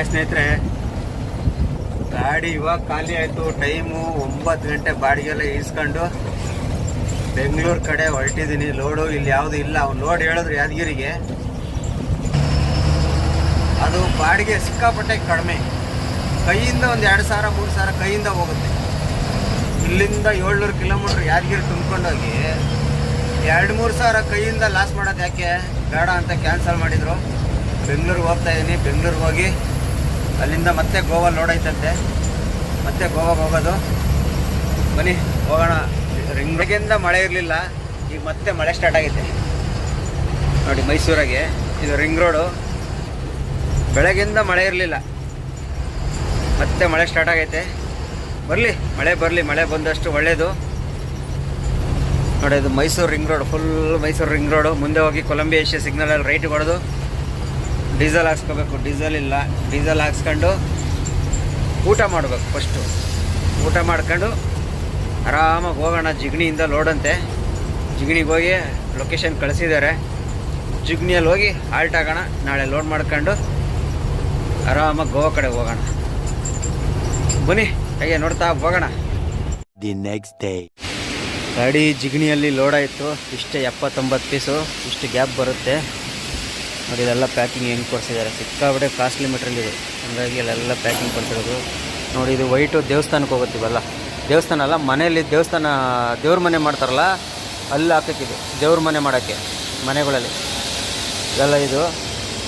Hi ಸ್ನೇಹಿತರೆ. ಗಾಡಿ ಇವಾಗ ಖಾಲಿ ಆಯಿತು. ಟೈಮು ಒಂಬತ್ತು ಗಂಟೆ ಬಾಡಿಗೆಲ್ಲ ಈಸ್ಕೊಂಡು ಬೆಂಗಳೂರು ಕಡೆ ಹೊರಟಿದ್ದೀನಿ. ಲೋಡು ಇಲ್ಲಿ ಯಾವುದು ಇಲ್ಲ. ಅವ್ನು ಲೋಡ್ ಹೇಳಿದ್ರು ಯಾದಗಿರಿಗೆ. ಅದು ಬಾಡಿಗೆ ಸಿಕ್ಕಾಪಟ್ಟೆ ಕಡಿಮೆ. ಕೈಯಿಂದ ಒಂದು ಎರಡು ಸಾವಿರ, ಮೂರು ಸಾವಿರ ಕೈಯಿಂದ ಹೋಗುತ್ತೆ. ಇಲ್ಲಿಂದ ಏಳ್ನೂರು ಕಿಲೋಮೀಟ್ರ್ ಯಾದಗಿರಿ ತುಂಬ್ಕೊಂಡೋಗಿ ಎರಡು, ಮೂರು ಸಾವಿರ ಕೈಯಿಂದ ಲಾಸ್ ಮಾಡೋದು ಯಾಕೆ? ಬೇಡ ಅಂತ ಕ್ಯಾನ್ಸಲ್ ಮಾಡಿದರು. ಬೆಂಗ್ಳೂರಿಗೆ ಹೋಗ್ತಾ ಇದ್ದೀನಿ ಬೆಂಗಳೂರಿಗೆ ಹೋಗಿ ಅಲ್ಲಿಂದ ಮತ್ತೆ ಗೋವಾ ಲೋಡ್ ಐತಂತೆ ಮತ್ತೆ ಗೋವಾಗೆ ಹೋಗೋದು. ಬನ್ನಿ, ಹೋಗೋಣ. ರಿಂಗ್ ಬೆಳಗ್ಗೆಯಿಂದ ಮಳೆ ಇರಲಿಲ್ಲ, ಈಗ ಮತ್ತೆ ಮಳೆ ಸ್ಟಾರ್ಟ್ ಆಗಿದೆ ನೋಡಿ, ಮೈಸೂರಾಗೆ ಇದು ರಿಂಗ್ ರೋಡು ಬೆಳಗಿಂದ ಮಳೆ ಇರಲಿಲ್ಲ. ಮತ್ತೆ ಮಳೆ ಸ್ಟಾರ್ಟ್ ಆಗೈತೆ. ಬರಲಿ, ಮಳೆ ಬರಲಿ, ಮಳೆ ಬಂದಷ್ಟು ಒಳ್ಳೆಯದು ನೋಡಿ, ಇದು Mysuru ring road full Mysuru ring road ಮುಂದೆ ಹೋಗಿ ಕೊಲಂಬಿಯಾ ಏಷ್ಯಾ ಸಿಗ್ನಲಲ್ಲಿ ರೈಟ್ ಹೊಡೆದು ಡೀಸೆಲ್ ಹಾಕ್ಸ್ಕೋಬೇಕು ಡೀಸೆಲ್ ಇಲ್ಲ. ಡೀಸೆಲ್ ಹಾಕ್ಸ್ಕೊಂಡು ಊಟ ಮಾಡಬೇಕು ಫಸ್ಟು ಊಟ ಮಾಡ್ಕೊಂಡು ಆರಾಮಾಗಿ ಹೋಗೋಣ. ಜಿಗಣಿಯಿಂದ ಲೋಡಂತೆ. ಜಿಗಣಿಗೆ ಹೋಗಿ ಲೊಕೇಶನ್ ಕಳಿಸಿದ್ದಾರೆ. ಜಿಗಣಿಯಲ್ಲಿ ಹೋಗಿ ಹಾಲ್ಟ್ ಆಗೋಣ. ನಾಳೆ ಲೋಡ್ ಮಾಡ್ಕೊಂಡು ಆರಾಮಾಗಿ ಗೋವಾ ಕಡೆ ಹೋಗೋಣ. ಬನ್ನಿ ಹಾಗೆ ನೋಡ್ತಾ ಹೋಗೋಣ. ದಿ ನೆಕ್ಸ್ಟ್ ಡೇ ಗಾಡಿ ಜಿಗಣಿಯಲ್ಲಿ ಲೋಡ್ ಆಯಿತು. ಇಷ್ಟೇ ಎಪ್ಪತ್ತೊಂಬತ್ತು ಪೀಸು ಇಷ್ಟು ಗ್ಯಾಪ್ ಬರುತ್ತೆ. ನೋಡಿ, ಇದೆಲ್ಲ ಪ್ಯಾಕಿಂಗ್ ಹೆಂಗೆ ಕೊಡಿಸಿದ್ದಾರೆ. ಸಿಕ್ಕಾಬಿಟ್ಟೆ ಕಾಸ್ಟ್ಲಿ ಮೆಟೀರಿಯಲ್ ಇದು. ಹಾಗಾಗಿ ಅಲ್ಲೆಲ್ಲ ಪ್ಯಾಕಿಂಗ್ ಕೊಡ್ತಿರೋದು ನೋಡಿ, ಇದು ವೈಟು ದೇವಸ್ಥಾನಕ್ಕೆ ಹೋಗುತ್ತೀವಲ್ಲ? ದೇವಸ್ಥಾನ ಅಲ್ಲ, ಮನೆಯಲ್ಲಿ ದೇವಸ್ಥಾನ, ದೇವ್ರ ಮನೆ ಮಾಡ್ತಾರಲ್ಲ, ಅಲ್ಲಿ ಹಾಕಕ್ಕಿದೆ ದೇವ್ರ ಮನೆ ಮಾಡೋಕ್ಕೆ, ಮನೆಗಳಲ್ಲಿ. ಇದೆಲ್ಲ ಇದು.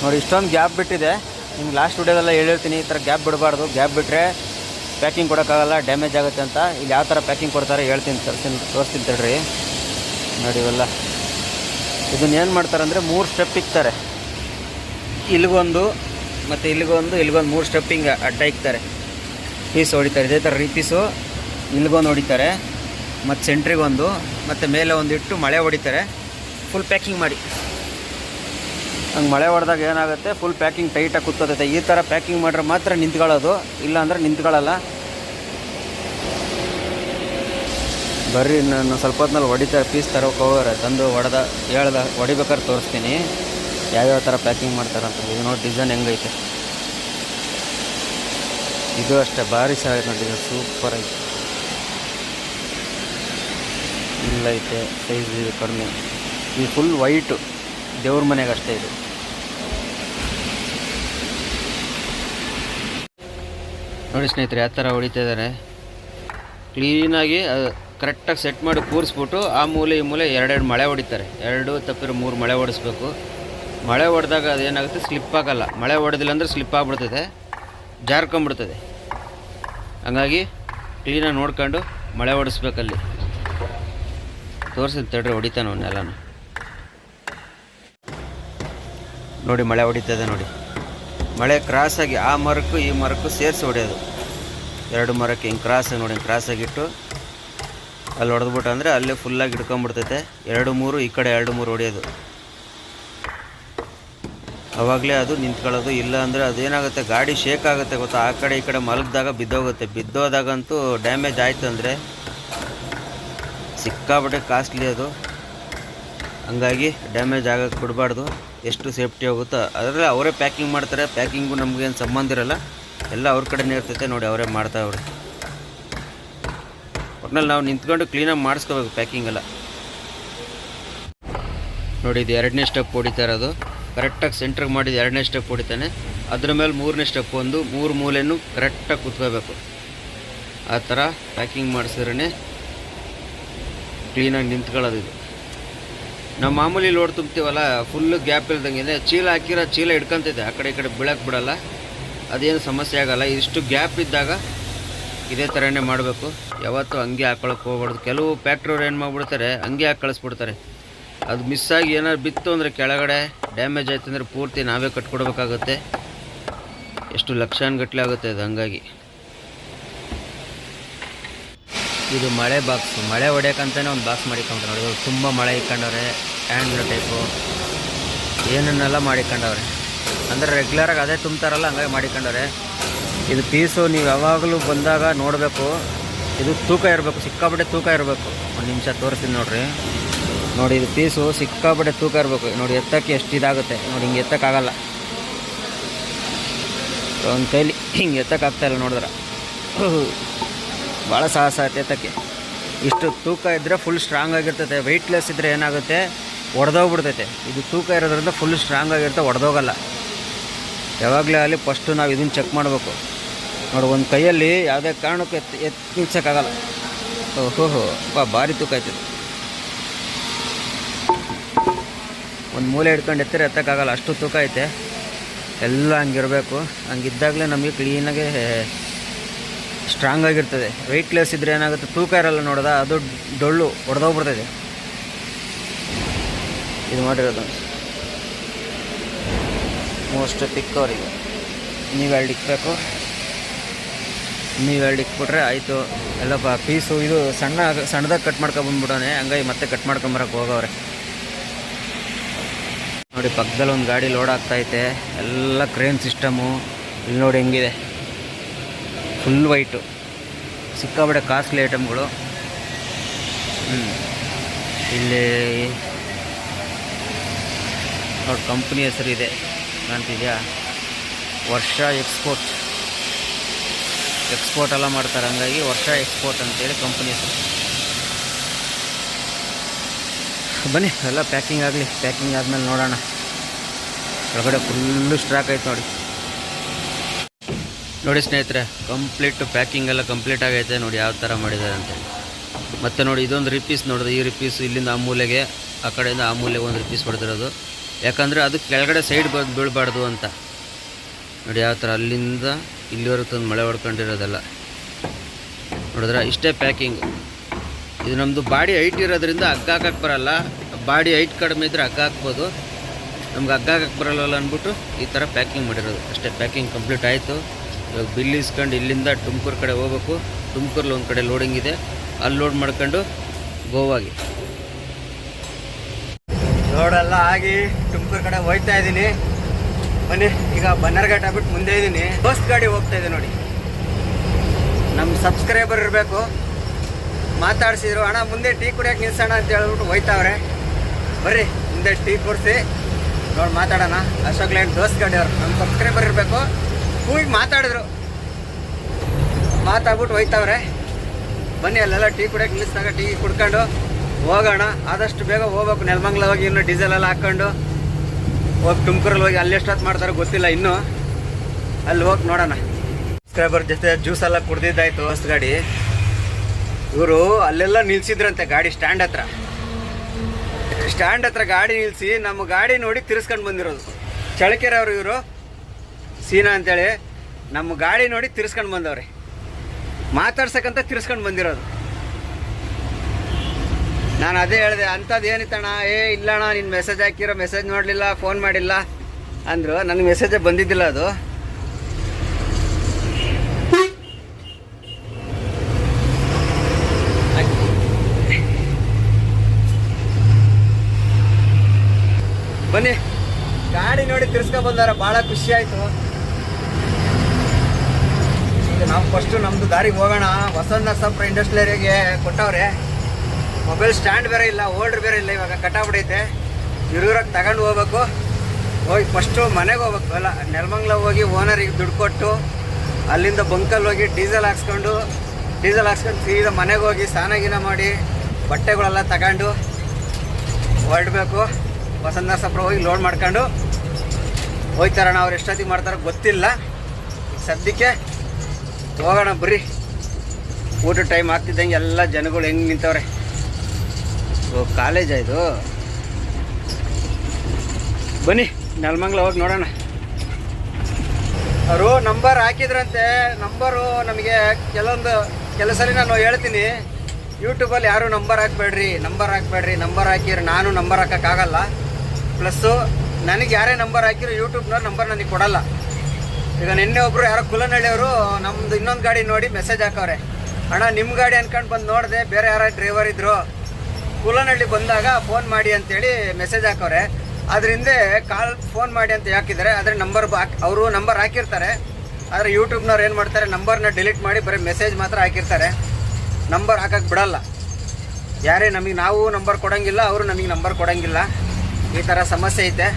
ನೋಡಿ, ಇಷ್ಟೊಂದು ಗ್ಯಾಪ್ ಬಿಟ್ಟಿದೆ. ನಿಮ್ಗೆ ಲಾಸ್ಟ್ ವಿಡಿಯೋದೆಲ್ಲ ಹೇಳಿರ್ತೀನಿ, ಈ ಥರ ಗ್ಯಾಪ್ ಬಿಡಬಾರ್ದು. ಗ್ಯಾಪ್ ಬಿಟ್ಟರೆ ಪ್ಯಾಕಿಂಗ್ ಕೊಡೋಕ್ಕಾಗಲ್ಲ ಡ್ಯಾಮೇಜ್ ಆಗುತ್ತೆ ಅಂತ. ಇಲ್ಲಿ ಯಾವ ಥರ ಪ್ಯಾಕಿಂಗ್ ಕೊಡ್ತಾರೆ ಹೇಳ್ತೀನಿ ತರ್ತೀನಿ ತೋರಿಸ್ತೀನಿ ತಡ್ರಿ. ನೋಡಿ ಇವೆಲ್ಲ. ಇದನ್ನ ಏನು ಮಾಡ್ತಾರೆ ಅಂದರೆ ಮೂರು ಸ್ಟೆಪ್ ಇಕ್ತಾರೆ. ಇಲ್ಲಿಗೊಂದು, ಮತ್ತು ಇಲ್ಲಿಗೊಂದು ಇಲ್ಲಿಗೊಂದು ಮೂರು ಸ್ಟೆಪ್ ಹಿಂಗೆ ಅಡ್ಡ ಇಕ್ತಾರೆ. ಪೀಸ್ ಹೊಡಿತಾರೆ. ಇದೇ ಥರ ರೀಪೀಸು ಇಲ್ಲಿಗೊಂದು ಹೊಡಿತಾರೆ. ಮತ್ತು ಸೆಂಟ್ರಿಗೊಂದು ಮತ್ತು ಮೇಲೆ ಒಂದು ಇಟ್ಟು ಮಳೆ ಹೊಡಿತಾರೆ. ಫುಲ್ ಪ್ಯಾಕಿಂಗ್ ಮಾಡಿ. ಹಂಗೆ ಮಳೆ ಹೊಡೆದಾಗ ಏನಾಗುತ್ತೆ? ಫುಲ್ ಪ್ಯಾಕಿಂಗ್ ಟೈಟಾಗಿ ಕೂತ್ಕೋತೈತೆ. ಈ ಥರ ಪ್ಯಾಕಿಂಗ್ ಮಾಡ್ರೆ ಮಾತ್ರ ನಿಂತ್ಕೊಳ್ಳೋದು. ಇಲ್ಲಾಂದ್ರೆ ನಿಂತ್ಕೊಳ್ಳಲ್ಲ. ಬರ್ರಿ, ನಾನು ಸ್ವಲ್ಪ ಹೊತ್ತಿನಲ್ಲಿ ಹೊಡಿತಾರೆ ಪೀಸ್ ತರೋಕೆ ಹೋಗೋರೆ ತಂದು ಹೊಡೆದ, ಹೇಳ್ದ, ಹೊಡಿಬೇಕಾದ್ರೆ ತೋರಿಸ್ತೀನಿ. ಯಾವ್ಯಾವ ಥರ ಪ್ಯಾಕಿಂಗ್ ಮಾಡ್ತಾರಂತ ಇದು ನೋಡಿ ಡಿಸೈನ್ ಹೆಂಗೈತೆ. ಇದು ಅಷ್ಟೇ, ಭಾರಿ ಚೆನ್ನಾಗೈತೆ ನೋಡಿ ಇದು ಸೂಪರ್ ಐತೆ. ಇಲ್ಲೈತೆ ಸೈಜ್ ಇದು ಕಡಿಮೆ. ಇದು ಫುಲ್ ವೈಟು ದೇವ್ರ ಮನೆಗೆ ಅಷ್ಟೇ ಇದು. ನೋಡಿ ಸ್ನೇಹಿತರೆ, ಯಾವ ಥರ ಹೊಡಿತಾ ಇದ್ದಾರೆ ಕ್ಲೀನಾಗಿ ಕರೆಕ್ಟಾಗಿ ಸೆಟ್ ಮಾಡಿ ಕೂರಿಸ್ಬಿಟ್ಟು, ಆ ಮೂಲೆ ಈ ಮೂಲೆ ಎರಡೆರಡು ಮಳೆ ಹೊಡಿತಾರೆ. ಎರಡು ತಪ್ಪಿರೋ ಮೂರು ಮಳೆ ಹೊಡಿಸ್ಬೇಕು ಮಳೆ ಹೊಡೆದಾಗ ಅದೇನಾಗುತ್ತೆ? ಸ್ಲಿಪ್ ಆಗಲ್ಲ. ಮಳೆ ಹೊಡೆದಿಲ್ಲ ಅಂದರೆ ಸ್ಲಿಪ್ ಆಗಿಬಿಡ್ತದೆ. ಜಾರ್ಕೊಂಬಿಡ್ತದೆ ಹಂಗಾಗಿ ಕ್ಲೀನಾಗಿ ನೋಡ್ಕೊಂಡು ಮಳೆ ಹೊಡೆಸ್ಬೇಕಲ್ಲಿ ತೋರಿಸಿದ ತಡ್ರಿ, ಹೊಡಿತಾನೆ ಅವನ್ನೆಲ್ಲನೂ ನೋಡಿ, ಮಳೆ ಹೊಡಿತದೆ ನೋಡಿ. ಮಳೆ ಕ್ರಾಸಾಗಿ ಆ ಮರಕ್ಕೂ ಈ ಮರಕ್ಕೂ ಸೇರಿಸಿ ಹೊಡೆಯೋದು. ಎರಡು ಮರಕ್ಕೆ ಹಿಂಗೆ ಕ್ರಾಸಾಗಿ ನೋಡಿ, ಹಿಂಗೆ ಕ್ರಾಸಾಗಿಟ್ಟು ಅಲ್ಲಿ ಹೊಡೆದ್ಬಿಟ್ಟು ಅಂದರೆ ಅಲ್ಲೇ ಫುಲ್ಲಾಗಿ ಹಿಡ್ಕೊಂಬಿಡ್ತೈತೆ ಎರಡು ಮೂರು, ಈ ಕಡೆ ಎರಡು ಮೂರು ಹೊಡೆಯೋದು. ಅವಾಗಲೇ ಅದು ನಿಂತ್ಕೊಳ್ಳೋದು. ಇಲ್ಲ ಅಂದರೆ ಅದೇನಾಗುತ್ತೆ, ಗಾಡಿ ಶೇಕ್ ಆಗುತ್ತೆ ಗೊತ್ತಾ? ಆ ಕಡೆ ಈ ಕಡೆ ಮಲಗಿದಾಗ ಬಿದ್ದೋಗುತ್ತೆ. ಬಿದ್ದೋದಾಗಂತೂ ಡ್ಯಾಮೇಜ್ ಆಯಿತು ಅಂದರೆ ಸಿಕ್ಕಾಪಟ್ಟೆ ಕಾಸ್ಟ್ಲಿ ಅದು. ಹಂಗಾಗಿ ಡ್ಯಾಮೇಜ್ ಆಗಕ್ಕೆ ಕೊಡಬಾರ್ದು ಎಷ್ಟು ಸೇಫ್ಟಿ ಆಗುತ್ತೋ. ಅದರಲ್ಲಿ ಅವರೇ ಪ್ಯಾಕಿಂಗ್ ಮಾಡ್ತಾರೆ. ಪ್ಯಾಕಿಂಗು ನಮಗೇನು ಸಂಬಂಧ ಇರಲ್ಲ. ಎಲ್ಲ ಅವ್ರ ಕಡೆನೇ ಇರ್ತೈತೆ ನೋಡಿ, ಅವರೇ ಮಾಡ್ತಾವ್ರೆ ಒಟ್ನಲ್ಲಿ ನಾವು ನಿಂತ್ಕೊಂಡು ಕ್ಲೀನಾಗಿ ಮಾಡಿಸ್ಕೋಬೇಕು ಪ್ಯಾಕಿಂಗೆಲ್ಲ ನೋಡಿ, ಇದು ಎರಡನೇ ಸ್ಟೆಪ್ ಹೊಡಿತಾ ಇರೋದು. ಕರೆಕ್ಟಾಗಿ ಸೆಂಟ್ರಿಗೆ ಮಾಡಿದ ಎರಡನೇ ಸ್ಟೆಪ್ ಹೊಡಿತಾನೆ. ಅದ್ರ ಮೇಲೆ ಮೂರನೇ ಸ್ಟೆಪ್ ಒಂದು, ಮೂರು ಮೂಲೆಯೂ ಕರೆಕ್ಟಾಗಿ ಕುತ್ಕೋಬೇಕು. ಆ ಥರ ಪ್ಯಾಕಿಂಗ್ ಮಾಡಿಸಿದ್ರೇ ಕ್ಲೀನಾಗಿ ನಿಂತ್ಕೊಳ್ಳೋದು ಇದು. ನಾವು ಮಾಮೂಲಿ ಲೋಡ್ ತುಂಬ್ತೀವಲ್ಲ ಫುಲ್ಲು ಗ್ಯಾಪ್ ಇಲ್ದಂಗೆ ಚೀಲ ಹಾಕಿರೋ ಚೀಲ ಹಿಡ್ಕೊಂತೈತೆ ಆ ಕಡೆ ಈ ಕಡೆ ಬೀಳಕ್ಕೆ ಬಿಡೋಲ್ಲ. ಅದೇನು ಸಮಸ್ಯೆ ಆಗೋಲ್ಲ. ಇಷ್ಟು ಗ್ಯಾಪ್ ಇದ್ದಾಗ ಇದೇ ಥರನೇ ಮಾಡಬೇಕು. ಯಾವತ್ತೂ ಹಂಗೆ ಹಾಕೊಳಕ್ಕೆ ಹೋಗ್ಬಾರ್ದು. ಕೆಲವು ಫ್ಯಾಕ್ಟ್ರಿಯವ್ರು ಏನು ಮಾಡಿಬಿಡ್ತಾರೆ ಹಂಗೆ ಹಾಕಿ ಕಳಿಸ್ಬಿಡ್ತಾರೆ ಅದು ಮಿಸ್ ಆಗಿ ಏನಾದ್ರು ಬಿತ್ತು ಅಂದರೆ ಕೆಳಗಡೆ ಡ್ಯಾಮೇಜ್ ಆಯ್ತು ಅಂದರೆ ಪೂರ್ತಿ ನಾವೇ ಕಟ್ಕೊಡ್ಬೇಕಾಗುತ್ತೆ. ಎಷ್ಟು ಲಕ್ಷಾನುಗಟ್ಟಲೆ ಆಗುತ್ತೆ ಅದು ಹಂಗಾಗಿ. ಇದು ಮಳೆ ಬಾಕ್ಸ್. ಮಳೆ ಹೊಡ್ಯಕ್ಕಂತಾನೆ ಒಂದು ಬಾಕ್ಸ್ ಮಾಡಿಕೊಂಡ್ರೆ ನೋಡಿ. ತುಂಬ ಮಳೆ ಇಕ್ಕೊಂಡವ್ರೆ ಹ್ಯಾಂಡ್ ಟೈಪು ಏನನ್ನೆಲ್ಲ ಮಾಡಿಕೊಂಡವ್ರೆ. ಅಂದರೆ ರೆಗ್ಯುಲರಾಗಿ ಅದೇ ತುಂಬ್ತಾರಲ್ಲ, ಹಂಗಾಗಿ ಮಾಡಿಕೊಂಡವ್ರೆ. ಇದು ಪೀಸು ನೀವು ಯಾವಾಗಲೂ ಬಂದಾಗ ನೋಡಬೇಕು. ಇದು ತೂಕ ಇರಬೇಕು, ಸಿಕ್ಕಾಪಟ್ಟೆ ತೂಕ ಇರಬೇಕು. ಒಂದು ನಿಮಿಷ ತೋರಿಸ್ತೀನಿ ನೋಡ್ರಿ. ನೋಡಿ ಇದು ಪೀಸು ಸಿಕ್ಕಾಪಟ್ಟೆ ತೂಕ ಇರಬೇಕು ನೋಡಿ ಎತ್ತಕ್ಕೆ ಎಷ್ಟು ಇದಾಗುತ್ತೆ ನೋಡಿ ಹಿಂಗೆ ಎತ್ತಕ್ಕಾಗಲ್ಲ ಒಂದು ಕೈಲಿ ಹಿಂಗೆ ಎತ್ತಕ್ಕಾಗ್ತಾಯಿಲ್ಲ ನೋಡಿದ್ರೆ ಭಾಳ ಸಾಹಸ ಆಯ್ತು ಎತ್ತಕ್ಕೆ ಇಷ್ಟು ತೂಕ ಇದ್ದರೆ ಫುಲ್ ಸ್ಟ್ರಾಂಗ್ ಆಗಿರ್ತೈತೆ ವೆಯ್ಟ್ಲೆಸ್ ಇದ್ದರೆ ಏನಾಗುತ್ತೆ ಒಡೆದೋಗ್ಬಿಡ್ತೈತೆ ಇದು ತೂಕ ಇರೋದ್ರಿಂದ ಫುಲ್ ಸ್ಟ್ರಾಂಗ್ ಆಗಿರುತ್ತೆ ಒಡೆದೋಗಲ್ಲ ಯಾವಾಗಲೇ ಅಲ್ಲಿ ಫಸ್ಟು ನಾವು ಇದನ್ನು ಚೆಕ್ ಮಾಡಬೇಕು ನೋಡಿ ಒಂದು ಕೈಯಲ್ಲಿ ಯಾವುದೇ ಕಾರಣಕ್ಕೂ ಎತ್ತಿ ಎತ್ತು ನಿಲ್ಸೋಕ್ಕಾಗಲ್ಲ ಓಹೋ ಭಾರಿ ತೂಕ ಆಯ್ತದೆ ಒಂದು ಮೂಲೆ ಹಿಡ್ಕೊಂಡು ಎತ್ತರ ಎತ್ತಕ್ಕಾಗಲ್ಲ, ಅಷ್ಟು ತೂಕ ಐತೆ. ಎಲ್ಲ ಹಂಗಿರಬೇಕು. ಹಂಗಿದ್ದಾಗಲೇ ನಮಗೆ ಕ್ಲೀನಾಗಿ ಸ್ಟ್ರಾಂಗ್ ಆಗಿರ್ತದೆ. ವೆಯ್ಟ್ಲೆಸ್ ಇದ್ದರೆ ಏನಾಗುತ್ತೆ? ತೂಕ ಇರಲ್ಲ ನೋಡ್ದ, ಅದು ಡೊಳ್ಳು ಹೊಡೆದೋಗ್ಬಿಡ್ತದೆ ಇದು ಮಾಡಿರೋದು ಮೋಸ್ಟ್ ತಿಕ್ಕವರಿಗೆ ಇಕ್ಬೇಕು. ನೀವು ಎರಡು ಇಕ್ಬಿಟ್ರೆ ಆಯಿತು. ಎಲ್ಲಪ್ಪ ಪೀಸು, ಇದು ಸಣ್ಣ, ಸಣ್ಣದಾಗಿ ಕಟ್ ಮಾಡ್ಕೊ ಬಂದ್ಬಿಡೋನೆ. ಹಂಗಾಗಿ ಮತ್ತೆ ಕಟ್ ಮಾಡ್ಕೊಂಬರಕ್ಕೆ ಹೋಗವ್ರೆ. ನೋಡಿ, ಪಕ್ಕದಲ್ಲಿ ಒಂದು ಗಾಡಿ ಲೋಡ್ ಆಗ್ತೈತೆ ಎಲ್ಲ ಕ್ರೇನ್ ಸಿಸ್ಟಮು ಇಲ್ಲಿ ನೋಡಿ ಹೆಂಗಿದೆ. ಫುಲ್ ವೈಟು ಸಿಕ್ಕಾಬಿಡೆ ಕಾಸ್ಟ್ಲಿ ಐಟಮ್ಗಳು ಹ್ಞೂ ಇಲ್ಲಿ ನೋಡಿ ಕಂಪ್ನಿ ಹೆಸರಿದೆ ಕಾಣ್ತಿದ್ಯಾ? ವರ್ಷ ಎಕ್ಸ್ಪೋರ್ಟ್ ಎಕ್ಸ್ಪೋರ್ಟ್ ಎಲ್ಲ ಮಾಡ್ತಾರೆ. ಹಂಗಾಗಿ ವರ್ಷ ಎಕ್ಸ್ಪೋರ್ಟ್ ಅಂತೇಳಿ ಕಂಪ್ನಿ ಹೆಸರು. ಬನ್ನಿ, ಎಲ್ಲ ಪ್ಯಾಕಿಂಗ್ ಆಗಲಿ. ಪ್ಯಾಕಿಂಗ್ ಆದಮೇಲೆ ನೋಡೋಣ. ಒಳಗಡೆ ಫುಲ್ಲು ಸ್ಟ್ರಾಕ್ ಆಯ್ತು ನೋಡಿ. ನೋಡಿ ಸ್ನೇಹಿತರೆ ಕಂಪ್ಲೀಟ್ ಪ್ಯಾಕಿಂಗ್ ಎಲ್ಲ ಕಂಪ್ಲೀಟ್ ಆಗೈತೆ. ನೋಡಿ ಯಾವ ಥರ ಮಾಡಿದ್ದಾರೆ ಅಂತೇಳಿ ಮತ್ತು ನೋಡಿ ಇದೊಂದು ರಿಪೀಸ್ ನೋಡಿದ್ರೆ, ಈ ರಿಪೀಸ್ ಇಲ್ಲಿಂದ ಆ ಮೂಲೆಗೆ, ಆ ಕಡೆಯಿಂದ ಆ ಮೂಲೆಗೆ ಒಂದು ರಿಪೀಸ್ ಹೊಡೆದಿರೋದು ಯಾಕಂದರೆ ಅದು ಕೆಳಗಡೆ ಸೈಡ್ ಬಂದು ಬೀಳಬಾರ್ದು ಅಂತ. ನೋಡಿ ಯಾವ ಥರ ಅಲ್ಲಿಂದ ಇಲ್ಲಿವರೆಗೂ ತಂದು ಮಳೆ ಹೊಡ್ಕೊಂಡಿರೋದೆಲ್ಲ. ನೋಡಿದ್ರೆ ಇಷ್ಟೇ ಪ್ಯಾಕಿಂಗ್ ಇದು ನಮ್ಮದು ಬಾಡಿ ಹೈಟ್ ಇರೋದ್ರಿಂದ ಹಗ್ಗ ಹಾಕಕ್ಕೆ ಬರಲ್ಲ. ಬಾಡಿ ಹೈಟ್ ಕಡಿಮೆ ಇದ್ದರೆ ಹಗ್ಗ ಹಾಕ್ಬೋದು. ನಮ್ಗೆ ಹಗ್ಗ ಹಾಕಕ್ಕೆ ಬರಲ್ಲಲ್ಲ ಅಂದ್ಬಿಟ್ಟು ಈ ಥರ ಪ್ಯಾಕಿಂಗ್ ಮಾಡಿರೋದು. ಅಷ್ಟೇ ಪ್ಯಾಕಿಂಗ್ ಕಂಪ್ಲೀಟ್ ಆಯಿತು. ಇವಾಗ ಬಿಲ್ ಇಸ್ಕೊಂಡು ಇಲ್ಲಿಂದ ತುಮಕೂರು ಕಡೆ ಹೋಗ್ಬೇಕು. ತುಮಕೂರಲ್ಲಿ ಒಂದು ಕಡೆ ಲೋಡಿಂಗ್ ಇದೆ. ಅಲ್ಲಿ ಲೋಡ್ ಮಾಡ್ಕೊಂಡು ಗೋವಾಗೆ. ಲೋಡೆಲ್ಲ ಆಗಿ ತುಮಕೂರು ಕಡೆ ಹೋಗ್ತಾ ಇದ್ದೀನಿ. ಬನ್ನಿ, ಈಗ ಬನ್ನರ್ಘಟ್ಟ ಬಿಟ್ಟು ಮುಂದೆ ಇದ್ದೀನಿ. ಬಸ್ ಗಾಡಿ ಹೋಗ್ತಾ ಇದೆ ನೋಡಿ. ನಮ್ಮ ಸಬ್ಸ್ಕ್ರೈಬರ್ ಇರಬೇಕು. ಮಾತಾಡಿಸಿದ್ರು, ಅಣ್ಣ, ಮುಂದೆ ಟೀ ಕುಡಿಯೋಕೆ ನಿಲ್ಸೋಣ ಅಂತ ಹೇಳ್ಬಿಟ್ಟು ಹೋಯ್ತಾವ್ರೆ. ಬರ್ರಿ, ಮುಂದೆ ಟೀ ಕೊಡಿಸಿ. ನೋಡಿ ಮಾತಾಡೋಣ. ಅಶೋಕ್ ಲೈನ್ ದೋಸ್ತ್ ಗಾಡಿ ಅವ್ರು. ನಮ್ಮ ಸಬ್ಸ್ಕ್ರೈಬರ್ ಇರಬೇಕು. ಕೂಗಿ ಮಾತಾಡಿದ್ರು. ಮಾತಾಡ್ಬಿಟ್ಟು ಹೋಯ್ತವ್ರೆ. ಬನ್ನಿ, ಅಲ್ಲೆಲ್ಲ ಟೀ ಕುಡಿಯೋಕೆ ನಿಲ್ಲಿಸಿದಾಗ ಟೀ ಕುಡ್ಕೊಂಡು ಹೋಗೋಣ. ಆದಷ್ಟು ಬೇಗ ಹೋಗ್ಬೇಕು. ನೆಲಮಂಗ್ಲ ಹೋಗಿ ಇನ್ನು ಡೀಸೆಲ್ ಎಲ್ಲ ಹಾಕ್ಕೊಂಡು ಹೋಗಿ ತುಮಕೂರಲ್ಲಿ ಹೋಗಿ ಅಲ್ಲಿ ಎಷ್ಟೊತ್ತು ಮಾಡ್ತಾರೋ ಗೊತ್ತಿಲ್ಲ ಇನ್ನೂ. ಅಲ್ಲಿ ಹೋಗಿ ನೋಡೋಣ. ಸಬ್ಸ್ಕ್ರೈಬರ್ ಜೊತೆ ಜ್ಯೂಸ್ ಎಲ್ಲ ಕುಡ್ದಿದ್ದಾಯ್ತು ಹೊಸ ಗಾಡಿ ಇವರು ಅಲ್ಲೆಲ್ಲ ನಿಲ್ಸಿದ್ರಂತೆ ಗಾಡಿ ಸ್ಟ್ಯಾಂಡ್ ಹತ್ರ. ಸ್ಟ್ಯಾಂಡ್ ಹತ್ರ ಗಾಡಿ ನಿಲ್ಸಿ ನಮ್ಮ ಗಾಡಿ ನೋಡಿ ತಿರ್ಸ್ಕೊಂಡು ಬಂದಿರೋದು. ಚಳಕೆರೆ ಅವರು ಇವರು, ಸೀನಾ ಅಂತೇಳಿ, ನಮ್ಮ ಗಾಡಿ ನೋಡಿ ತಿರ್ಸ್ಕೊಂಡು ಬಂದವ್ರೆ. ಮಾತಾಡ್ಸಕ್ಕಂತ ತಿರ್ಸ್ಕೊಂಡು ಬಂದಿರೋದು. ನಾನು ಅದೇ ಹೇಳಿದೆ, ಅಂಥದ್ದು ಏನಿತ್ತಣ್ಣ? ಏ, ಇಲ್ಲಣ್ಣ ನಿನ್ನ ಮೆಸೇಜ್ ಹಾಕಿರೋ ಮೆಸೇಜ್ ನೋಡಲಿಲ್ಲ ಫೋನ್ ಮಾಡಿಲ್ಲ ಅಂದರು. ನನಗೆ ಮೆಸೇಜೇ ಬಂದಿದ್ದಿಲ್ಲ ಅದು. ಬನ್ನಿ. ಗಾಡಿ ನೋಡಿ ತಿರ್ಸ್ಕೊ ಬಂದಾರ, ಭಾಳ ಖುಷಿ ಆಯಿತು. ಈಗ ನಾವು ಫಸ್ಟು ನಮ್ಮದು ದಾರಿಗೆ ಹೋಗೋಣ. ವಸಂತ ನರಸಾಪುರ ಇಂಡಸ್ಟ್ರಿಯಲ್ ಏರಿಯಾಗೆ ಕೊಟ್ಟವ್ರೆ. ಮೊಬೈಲ್ ಸ್ಟ್ಯಾಂಡ್ ಬೇರೆ ಇಲ್ಲ ಓಲ್ಡ್ರ್ ಬೇರೆ ಇಲ್ಲ, ಇವಾಗ ಕಟ್ಟಾಗ್ಬಿಡೈತೆ ಇರೋರಾಗ ತಗೊಂಡು ಹೋಗ್ಬೇಕು. ಹೋಗಿ ಫಸ್ಟು ಮನೆಗೆ ಹೋಗ್ಬೇಕು. ಅಲ್ಲ, ನೆಲಮಂಗ್ಲ ಹೋಗಿ ಓನರಿಗೆ ದುಡ್ಡು ಕೊಟ್ಟು, ಅಲ್ಲಿಂದ ಬಂಕಲ್ಲಿ ಹೋಗಿ ಡೀಸೆಲ್ ಹಾಕ್ಸ್ಕೊಂಡು ಡೀಸೆಲ್ ಹಾಕ್ಸ್ಕೊಂಡು ಸೀದಾ ಮನೆಗೆ ಹೋಗಿ, ಸ್ನಾನ ಗೀನ ಮಾಡಿ, ಬಟ್ಟೆಗಳೆಲ್ಲ ತಗೊಂಡು ಹೊರಡಬೇಕು. ವಸಂತ ನರಸಾಪುರ ಹೋಗಿ ಲೋಡ್ ಮಾಡ್ಕೊಂಡು ಹೋಯ್ತಾರಣ ಅವ್ರು ಎಷ್ಟೊತ್ತಿಗೆ ಮಾಡ್ತಾರೋ ಗೊತ್ತಿಲ್ಲ. ಸದ್ಯಕ್ಕೆ ಹೋಗೋಣ ಬರ್ರಿ. ಊಟ ಟೈಮ್ ಆಗ್ತಿದ್ದಂಗೆ ಎಲ್ಲ ಜನಗಳು ಹೆಂಗೆ ನಿಂತವ್ರೆ. ಓ ಕಾಲೇಜಾ ಇದು? ಬನ್ನಿ, ನೆಲಮಂಗ್ಲ ಹೋಗಿ ನೋಡೋಣ. ಅವರು ನಂಬರ್ ಹಾಕಿದ್ರಂತೆ. ನಂಬರು ನಮಗೆ ಕೆಲವೊಂದು ಕೆಲವು ಸಲ ನಾನು ಹೇಳ್ತೀನಿ. ಯೂಟ್ಯೂಬಲ್ಲಿ ಯಾರು ನಂಬರ್ ಹಾಕ್ಬೇಡ್ರಿ ನಂಬರ್ ಹಾಕ್ಬೇಡ್ರಿ ನಂಬರ್ ಹಾಕಿದ್ರೆ ನಾನು ನಂಬರ್ ಹಾಕೋಕ್ಕಾಗಲ್ಲ. ಪ್ಲಸ್ಸು ನನಗೆ ಯಾರೇ ನಂಬರ್ ಹಾಕಿರೋ ಯೂಟ್ಯೂಬ್ನವ್ರು ನಂಬರ್ ನನಗೆ ಕೊಡಲ್ಲ. ಈಗ ನಿನ್ನೆ ಒಬ್ಬರು ಯಾರೋ ಕುಲನಹಳ್ಳಿಯವರು ನಮ್ಮದು ಇನ್ನೊಂದು ಗಾಡಿ ನೋಡಿ ಮೆಸೇಜ್ ಹಾಕವ್ರೆ. ಅಣ್ಣ ನಿಮ್ಮ ಗಾಡಿ ಅನ್ಕೊಂಡು ಬಂದು ನೋಡಿದೆ, ಬೇರೆ ಯಾರೋ ಡ್ರೈವರ್ ಇದ್ದರು ಕುಲನಳ್ಳಿ ಬಂದಾಗ ಫೋನ್ ಮಾಡಿ ಅಂತೇಳಿ ಮೆಸೇಜ್ ಹಾಕವ್ರೆ. ಅದರಿಂದ ಕಾಲ್ ಫೋನ್ ಮಾಡಿ ಅಂತ ಹಾಕಿದ್ದಾರೆ ಆದರೆ ನಂಬರ್ ಅವರು ನಂಬರ್ ಹಾಕಿರ್ತಾರೆ. ಆದರೆ ಯೂಟ್ಯೂಬ್ನವ್ರು ಏನು ಮಾಡ್ತಾರೆ ನಂಬರ್ನ ಡಿಲೀಟ್ ಮಾಡಿ ಬರೀ ಮೆಸೇಜ್ ಮಾತ್ರ ಹಾಕಿರ್ತಾರೆ. ನಂಬರ್ ಹಾಕಕ್ಕೆ ಬಿಡಲ್ಲ. ಯಾರೇ ನಮಗೆ ನಾವು ನಂಬರ್ ಕೊಡೋಂಗಿಲ್ಲ, ಅವರು ನಮಗೆ ನಂಬರ್ ಕೊಡೋಂಗಿಲ್ಲ. ಈ ಥರ ಸಮಸ್ಯೆ ಐತೆ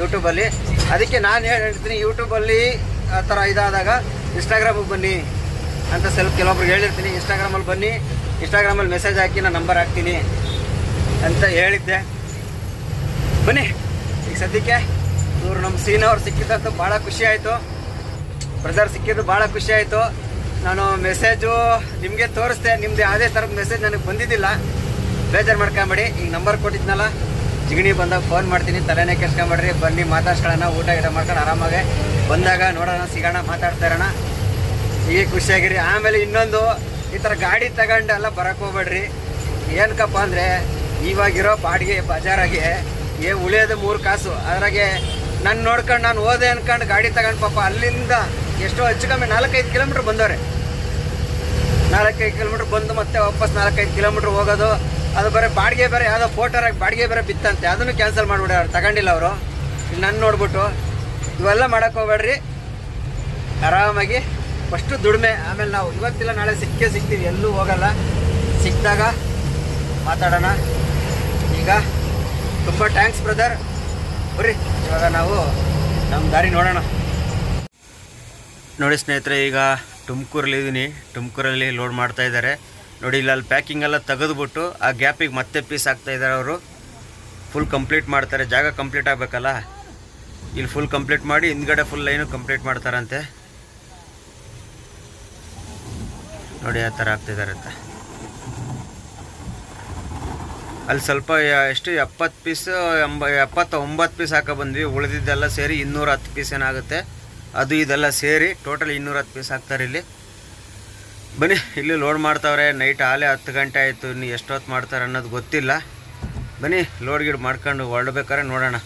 ಯೂಟ್ಯೂಬಲ್ಲಿ ಅದಕ್ಕೆ ನಾನು ಹೇಳ್ತೀನಿ ಯೂಟ್ಯೂಬಲ್ಲಿ ಆ ಥರ ಇದಾದಾಗ ಇನ್ಸ್ಟಾಗ್ರಾಮಿಗೆ ಬನ್ನಿ ಅಂತ ಸ್ವಲ್ಪ ಕೆಲವೊಬ್ರಿಗೆ ಹೇಳಿರ್ತೀನಿ. ಇನ್ಸ್ಟಾಗ್ರಾಮಲ್ಲಿ ಬನ್ನಿ ಇನ್ಸ್ಟಾಗ್ರಾಮಲ್ಲಿ ಮೆಸೇಜ್ ಹಾಕಿ ನಾನು ನಂಬರ್ ಹಾಕ್ತೀನಿ ಅಂತ ಹೇಳಿದ್ದೆ. ಬನ್ನಿ, ಈಗ ಸದ್ಯಕ್ಕೆ ಇವರು ನಮ್ಮ ಸೀನವ್ರು ಸಿಕ್ಕಿದ್ದಂತೂ ಭಾಳ ಖುಷಿ ಆಯಿತು. ಬ್ರದರ್ ಸಿಕ್ಕಿದ್ದು ಭಾಳ ಖುಷಿ ಆಯಿತು. ನಾನು ಮೆಸೇಜು ನಿಮಗೆ ತೋರಿಸ್ದೆ, ನಿಮ್ದು ಯಾವುದೇ ಥರದ ಮೆಸೇಜ್ ನನಗೆ ಬಂದಿದ್ದಿಲ್ಲ. ಬೇಜಾರು ಮಾಡ್ಕೊಂಬೇಡಿ, ಈಗ ನಂಬರ್ ಕೊಟ್ಟಿದ್ನಲ್ಲ. ಜಿಗಣಿ ಬಂದಾಗ ಫೋನ್ ಮಾಡ್ತೀನಿ, ತಲೆನೇ ಕೆಡ್ಸ್ಕೊಂಬೇಡ್ರಿ, ಬನ್ನಿ, ಮಾತಾಡ್ಸ್ಕೊಳ್ಳೋಣ, ಊಟ ಗಿಟ ಮಾಡ್ಕೊಂಡು ಆರಾಮಾಗೆ. ಬಂದಾಗ ನೋಡೋಣ, ಸಿಗೋಣ, ಮಾತಾಡ್ತಾ ಇರೋಣ. ಹೀಗೆ ಖುಷಿಯಾಗಿರಿ. ಆಮೇಲೆ ಇನ್ನೊಂದು, ಈ ಥರ ಗಾಡಿ ತಗೊಂಡು ಎಲ್ಲ ಬರಕ್ಕೆ ಹೋಗ್ಬೇಡ್ರಿ. ಏನಕ್ಕಪ್ಪ ಅಂದರೆ, ಇವಾಗಿರೋ ಬಾಡಿಗೆ ಬಜಾರಾಗೆ ಏ ಉಳಿಯೋದು ಮೂರು ಕಾಸು. ಅದರಾಗೆ ನಾನು ನೋಡ್ಕೊಂಡು ನಾನು ಓದೆ ಅನ್ಕೊಂಡು ಗಾಡಿ ತಗೊಂಡು ಪಾಪ ಅಲ್ಲಿಂದ ಎಷ್ಟೋ ಹೆಚ್ಚು ಕಮ್ಮಿ ನಾಲ್ಕೈದು ಕಿಲೋಮೀಟ್ರ್ ಬಂದವ್ರೆ. ನಾಲ್ಕೈದು ಕಿಲೋಮೀಟ್ರ್ ಬಂದು ಮತ್ತೆ ವಾಪಸ್ ನಾಲ್ಕೈದು ಕಿಲೋಮೀಟ್ರ್ ಹೋಗೋದು. ಅದು ಬರೀ ಬಾಡಿಗೆ ಬೇರೆ ಯಾವುದೋ ಫೋಟೋರ ಬಾಡಿಗೆ ಬೇರೆ ಬಿತ್ತಂತೆ. ಅದನ್ನು ಕ್ಯಾನ್ಸಲ್ ಮಾಡಿಬಿಡೋರು ತಗೊಂಡಿಲ್ಲ ಅವರು. ನನ್ನ ನೋಡ್ಬಿಟ್ಟು, ಇವೆಲ್ಲ ಮಾಡೋಕ್ಕೆ ಹೋಗ್ಬೇಡ್ರಿ. ಆರಾಮಾಗಿ. ಫಸ್ಟು ದುಡಿಮೆ. ಆಮೇಲೆ ನಾವು ಇವತ್ತಿಲ್ಲ, ನಾಳೆ ಸಿಕ್ಕೇ ಸಿಗ್ತೀವಿ. ಎಲ್ಲೂ ಹೋಗಲ್ಲ. ಸಿಕ್ಕಿದಾಗ ಮಾತಾಡೋಣ. ಈಗ ತುಂಬ ಥ್ಯಾಂಕ್ಸ್ ಬ್ರದರ್ ಬರ್ರಿ, ಇವಾಗ ನಾವು ನಮ್ಮ ದಾರಿ ನೋಡೋಣ. ನೋಡಿ ಸ್ನೇಹಿತರೆ, ಈಗ ತುಮಕೂರಲ್ಲಿ ಇದ್ದೀನಿ ತುಮಕೂರಲ್ಲಿ ಲೋಡ್ ಮಾಡ್ತಾ ಇದ್ದಾರೆ. ನೋಡಿ, ಇಲ್ಲ ಅಲ್ಲಿ ಪ್ಯಾಕಿಂಗ್ ಎಲ್ಲ ತೆಗೆದುಬಿಟ್ಟು ಆ ಗ್ಯಾಪಿಗೆ ಮತ್ತೆ ಪೀಸ್ ಹಾಕ್ತಾ ಇದ್ದಾರೆ ಅವರು. ಫುಲ್ ಕಂಪ್ಲೀಟ್ ಮಾಡ್ತಾರೆ. ಜಾಗ ಕಂಪ್ಲೀಟ್ ಆಗಬೇಕಲ್ಲ? ಇಲ್ಲಿ ಫುಲ್ ಕಂಪ್ಲೀಟ್ ಮಾಡಿ, ಹಿಂದ್ಗಡೆ ಫುಲ್ ಲೈನು ಕಂಪ್ಲೀಟ್ ಮಾಡ್ತಾರಂತೆ. ನೋಡಿ, ಆ ಥರ ಅಂತ. ಅಲ್ಲಿ ಸ್ವಲ್ಪ ಎಷ್ಟು? ಎಪ್ಪತ್ತು ಪೀಸ್ ಎಂಬ ಎಪ್ಪತ್ತ ಒಂಬತ್ತು ಪೀಸ್ ಹಾಕೋ ಬಂದ್ವಿ. ಉಳಿದಿದ್ದೆಲ್ಲ ಸೇರಿ ಇನ್ನೂರ ಹತ್ತು ಪೀಸ್ ಏನಾಗುತ್ತೆ? ಅದು ಇದೆಲ್ಲ ಸೇರಿ ಟೋಟಲ್ ಇನ್ನೂರ ಹತ್ತು ಪೀಸ್ ಹಾಕ್ತಾರೆ ಇಲ್ಲಿ. ಬನ್ನಿ, ಇಲ್ಲಿ ಲೋಡ್ ಮಾಡ್ತಾವ್ರೆ. ನೈಟ್ ಆಲೇ ಹತ್ತು ಗಂಟೆ ಆಯಿತು. ಇನ್ನು ಎಷ್ಟೊತ್ತು ಮಾಡ್ತಾರೆ ಅನ್ನೋದು ಗೊತ್ತಿಲ್ಲ. ಬನ್ನಿ ಲೋಡ್ ಗಿಡ್ ಮಾಡ್ಕೊಂಡು ಹೊರಡ್ಬೇಕಾರೆ ನೋಡೋಣ.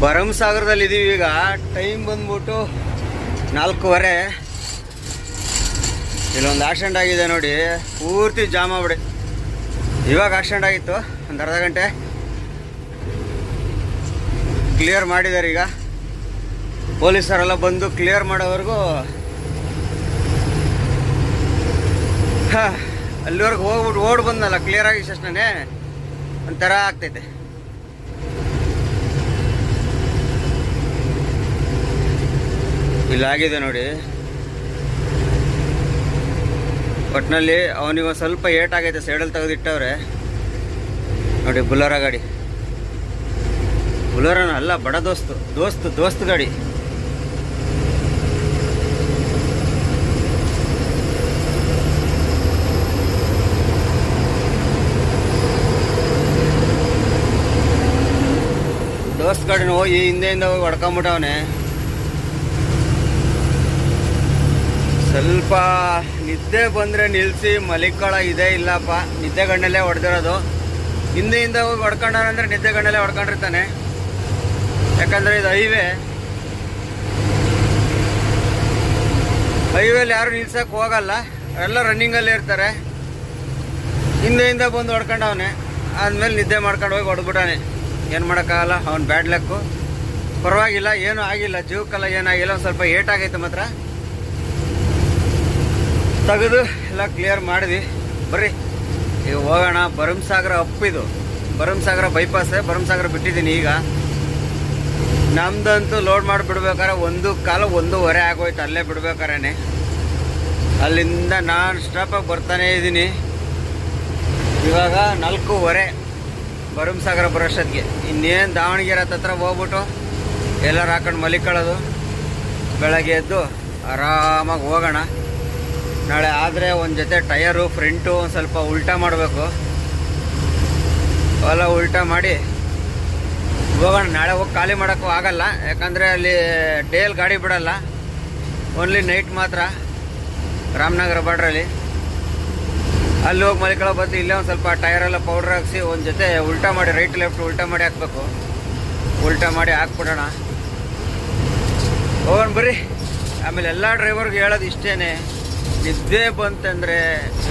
ಭರಮಸಾಗರದಲ್ಲಿ ಇದ್ದೀವಿ ಈಗ. ಟೈಮ್ ಬಂದ್ಬಿಟ್ಟು ನಾಲ್ಕೂವರೆ. ಇಲ್ಲೊಂದು ಆಕ್ಸಿಡೆಂಟ್ ಆಗಿದೆ ನೋಡಿ. ಪೂರ್ತಿ ಜಾಮ್ ಆಗ್ಬಿಡಿ. ಇವಾಗ ಆಕ್ಸಿಡೆಂಟ್ ಆಗಿತ್ತು. ಒಂದು ಅರ್ಧ ಗಂಟೆ. ಕ್ಲಿಯರ್ ಮಾಡಿದ್ದಾರೆ ಈಗ. ಪೊಲೀಸರೆಲ್ಲ ಬಂದು ಕ್ಲಿಯರ್ ಮಾಡೋವರೆಗೂ ಹಾಂ, ಅಲ್ಲಿವರೆಗೂ ಹೋಗ್ಬಿಟ್ಟು ಓಡ್ ಬಂದಲ್ಲ ಕ್ಲಿಯರ್ ಆಗಿ ತಕ್ಷಣನೇ ಒಂಥರ ಆಗ್ತೈತೆ. ಇಲ್ಲಾಗಿದೆ ನೋಡಿ. ಒಟ್ಟಿನಲ್ಲಿ ಅವನಿಗೆ ಸ್ವಲ್ಪ ಏಟ್ ಆಗೈತೆ ಸೈಡಲ್ಲಿ ತೆಗೆದಿಟ್ಟವ್ರೆ. ನೋಡಿ, ಬುಲರ ಗಾಡಿ. ಬುಲರನ ಅಲ್ಲ, ಬಡ ದೋಸ್ತು ದೋಸ್ತು ದೋಸ್ತು ಗಾಡಿ. ಗಾಡಿನ ಹೋಗಿ ಹಿಂದೆಯಿಂದ ಹೋಗಿ ಹೊಡ್ಕೊಂಬಿಟ್ಟವನೆ. ಸ್ವಲ್ಪ ನಿದ್ದೆ ಬಂದರೆ ನಿಲ್ಲಿಸಿ ಮಲಿಕಳ ಇದೇ ಇಲ್ಲಪ್ಪ. ನಿದ್ದೆ ಗಣ್ಣಲ್ಲೇ ಹೊಡೆದಿರೋದು. ಹಿಂದೆಯಿಂದ ಹೋಗಿ ಹೊಡ್ಕೊಂಡವನಂದ್ರೆ ನಿದ್ದೆ ಗಣ್ಣಲ್ಲೇ ಹೊಡ್ಕೊಂಡಿರ್ತಾನೆ. ಯಾಕಂದರೆ ಇದು ಹೈವೇ. ಹೈವೇಲಿ ಯಾರು ನಿಲ್ಸೋಕೆ ಹೋಗಲ್ಲ. ಎಲ್ಲ ರನ್ನಿಂಗಲ್ಲೇ ಇರ್ತಾರೆ. ಹಿಂದೆಯಿಂದ ಬಂದು ಹೊಡ್ಕೊಂಡವನೆ. ಆದಮೇಲೆ ನಿದ್ದೆ ಮಾಡ್ಕೊಂಡು ಹೋಗಿ ಹೊಡೆದ್ಬಿಟ್ಟಾನೆ ಏನು ಮಾಡೋಕ್ಕಾಗಲ್ಲ? ಅವ್ನು ಬ್ಯಾಡ್ ಲಕ್ಕು ಪರವಾಗಿಲ್ಲ, ಏನೂ ಆಗಿಲ್ಲ. ಜೀವಕ್ಕೆಲ್ಲ ಏನಾಗಿಲ್ಲ, ಒಂದು ಸ್ವಲ್ಪ ಏಟಾಗೈತೆ ಮಾತ್ರ. ತೆಗೆದು ಎಲ್ಲ ಕ್ಲಿಯರ್ ಮಾಡಿದ್ವಿ. ಬರ್ರಿ, ಈಗ ಹೋಗೋಣ. ಭರಮಸಾಗರ ಅಪ್ಪಿದು ಭರಮಸಾಗರ ಬೈಪಾಸ್ ಭರಮಸಾಗರ ಬಿಟ್ಟಿದ್ದೀನಿ ಈಗ. ನಮ್ದಂತೂ ಲೋಡ್ ಮಾಡಿ ಬಿಡ್ಬೇಕಾರೆ ಒಂದು ಕಾಲ ಒಂದೂವರೆ ಆಗೋಯ್ತು, ಅಲ್ಲೇ ಬಿಡ್ಬೇಕಾರೆ ಅಲ್ಲಿಂದ ನಾನು ಸ್ಟಾಪಾಗಿ ಬರ್ತಾನೇ ಇದ್ದೀನಿ. ಇವಾಗ ನಾಲ್ಕೂವರೆ. ಭರಮಸಾಗರ ಬರೋಷ್ಟೊತ್ತಿಗೆ ಇನ್ನೇನು ದಾವಣಗೆರೆ ಹತ್ರ ಹೋಗ್ಬಿಟ್ಟು ಎಲ್ಲರೂ ಹಾಕೊಂಡು ಮಲಿಕೊಳ್ಳೋದು. ಬೆಳಗ್ಗೆ ಎದ್ದು ಆರಾಮಾಗಿ ಹೋಗೋಣ. ನಾಳೆ ಆದರೆ ಒಂದು ಜೊತೆ ಟಯರು ಫ್ರಂಟು ಒಂದು ಸ್ವಲ್ಪ ಉಲ್ಟಾ ಮಾಡಬೇಕು. ಅವೆಲ್ಲ ಉಲ್ಟಾ ಮಾಡಿ ಹೋಗೋಣ. ನಾಳೆ ಹೋಗಿ ಖಾಲಿ ಮಾಡೋಕ್ಕೂ ಆಗಲ್ಲ. ಯಾಕಂದರೆ ಅಲ್ಲಿ ಡೇಲ್ ಗಾಡಿ ಬಿಡಲ್ಲ. ಓನ್ಲಿ ನೈಟ್ ಮಾತ್ರ. ರಾಮನಗರ ಬಾರ್ಡ್ರಲ್ಲಿ ಅಲ್ಲಿ ಹೋಗಿ ಮಲಿಕೊಳ್ಳೋ ಬದಲು ಇಲ್ಲೇ ಒಂದು ಸ್ವಲ್ಪ ಎಲ್ಲ ಪೌಡ್ರ್ ಹಾಕಿಸಿ, ಒಂದು ಜೊತೆ ಉಲ್ಟಾ ಮಾಡಿ ರೈಟ್ ಲೆಫ್ಟ್ ಉಲ್ಟಾ ಮಾಡಿ ಹಾಕ್ಬೇಕು. ಉಲ್ಟಾ ಮಾಡಿ ಹಾಕ್ಬಿಡೋಣ. ಹೋಗೋಣ ಬರ್ರಿ. ಆಮೇಲೆ ಎಲ್ಲ ಡ್ರೈವರ್ಗೆ ಹೇಳೋದು ಇಷ್ಟೇ ನಿದ್ದೆ ಬಂತಂದರೆ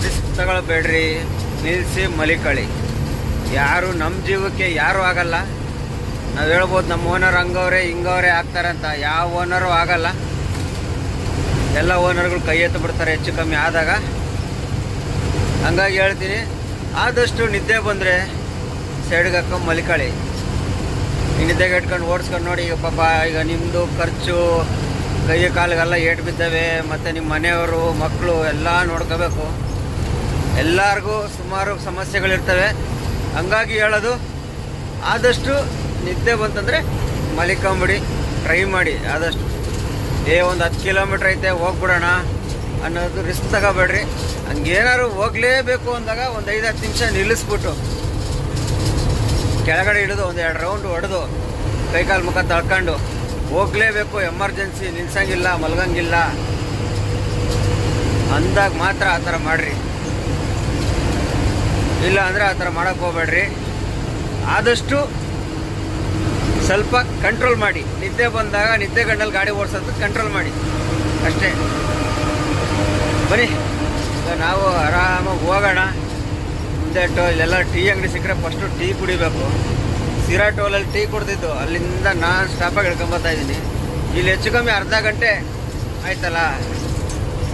ರಿಸ್ಕ್ ತಗೊಳ್ಬೇಡ್ರಿ ನಿಲ್ಲಿಸಿ ಮಲಿಕಳಿ. ಯಾರು ನಮ್ಮ ಜೀವಕ್ಕೆ ಯಾರೂ ಆಗಲ್ಲ. ನಾವು ಹೇಳ್ಬೋದು ನಮ್ಮ ಓನರ್ ಹಂಗವ್ರೆ, ಹಿಂಗವ್ರೆ ಆಗ್ತಾರಂತ. ಯಾವ ಓನರು ಆಗಲ್ಲ. ಎಲ್ಲ ಓನರ್ಗಳು ಕೈ ಎತ್ತು ಬಿಡ್ತಾರೆ, ಹೆಚ್ಚು ಕಮ್ಮಿ ಆದಾಗ. ಹಂಗಾಗಿ ಹೇಳ್ತೀನಿ, ಆದಷ್ಟು ನಿದ್ದೆ ಬಂದರೆ ಸೈಡ್ಗೆ ಹಾಕೊಂಡು ಮಲ್ಕಾಳಿ ನಿದ್ದೆಗೆ ಇಟ್ಕೊಂಡು ಓಡಿಸ್ಕೊಂಡು ನೋಡಿ, ಈಗ ಪಾಪ ಈಗ ನಿಮ್ಮದು ಖರ್ಚು, ಕೈ ಕಾಲಿಗೆಲ್ಲ ಏಟು ಬಿದ್ದಾವೆ, ಮತ್ತು ನಿಮ್ಮ ಮನೆಯವರು, ಮಕ್ಕಳು ಎಲ್ಲ ನೋಡ್ಕೋಬೇಕು. ಎಲ್ಲರಿಗೂ ಸುಮಾರು ಸಮಸ್ಯೆಗಳಿರ್ತವೆ. ಹಂಗಾಗಿ ಹೇಳೋದು, ಆದಷ್ಟು ನಿದ್ದೆ ಬಂತಂದರೆ ಮಲಿಕೊಂಬಿಡಿ ಟ್ರೈ ಮಾಡಿ. ಆದಷ್ಟು, ಏ, ಒಂದು ಹತ್ತು ಕಿಲೋಮೀಟ್ರ್ ಐತೆ, ಹೋಗ್ಬಿಡೋಣ. ಅನ್ನೋದು ರಿಸ್ಕ್ ತಗೋಬೇಡ್ರಿ. ಹಂಗೇನಾದ್ರು ಹೋಗಲೇಬೇಕು ಅಂದಾಗ ಒಂದು ಐದು ಹತ್ತು ನಿಮಿಷ ನಿಲ್ಲಿಸ್ಬಿಟ್ಟು ಕೆಳಗಡೆ ಹಿಡಿದು ಒಂದು ಎರಡು ರೌಂಡ್ ಹೊಡೆದು ಕೈಕಾಲು ಮುಖ ತಳ್ಕೊಂಡು ಹೋಗಲೇಬೇಕು ಎಮರ್ಜೆನ್ಸಿ ನಿಲ್ಸಂಗಿಲ್ಲ, ಮಲ್ಗಂಗಿಲ್ಲ. ಅಂದಾಗ ಮಾತ್ರ ಆ ಥರ ಮಾಡಿರಿ. ಇಲ್ಲ ಅಂದರೆ ಆ ಥರ ಮಾಡೋಕ್ಕೆ ಹೋಗ್ಬೇಡ್ರಿ. ಆದಷ್ಟು ಸ್ವಲ್ಪ ಕಂಟ್ರೋಲ್ ಮಾಡಿ. ನಿದ್ದೆ ಬಂದಾಗ ನಿದ್ದೆ ಗಂಡಲ್ಲಿ ಗಾಡಿ ಓಡಿಸೋದು ಕಂಟ್ರೋಲ್ ಮಾಡಿ. ಅಷ್ಟೇ. ಬನ್ನಿ. ನಾವು ಆರಾಮಾಗಿ ಹೋಗೋಣ. ಮುಂದೆ ಟೋಲ್, ಎಲ್ಲ ಟೀ ಅಂಗಡಿ ಸಿಕ್ಕರೆ ಫಸ್ಟು ಟೀ ಕುಡಿಬೇಕು. ಸಿರಾ ಟೋಲಲ್ಲಿ ಟೀ ಕುಡ್ದಿದ್ದು. ಅಲ್ಲಿಂದ ನಾನು ಸ್ಟಾಪಾಗಿ ಹಿಡ್ಕೊಂಬರ್ತಾ ಇದ್ದೀನಿ. ಇಲ್ಲಿ ಹೆಚ್ಚು ಕಮ್ಮಿ ಅರ್ಧ ಗಂಟೆ ಆಯ್ತಲ್ಲ?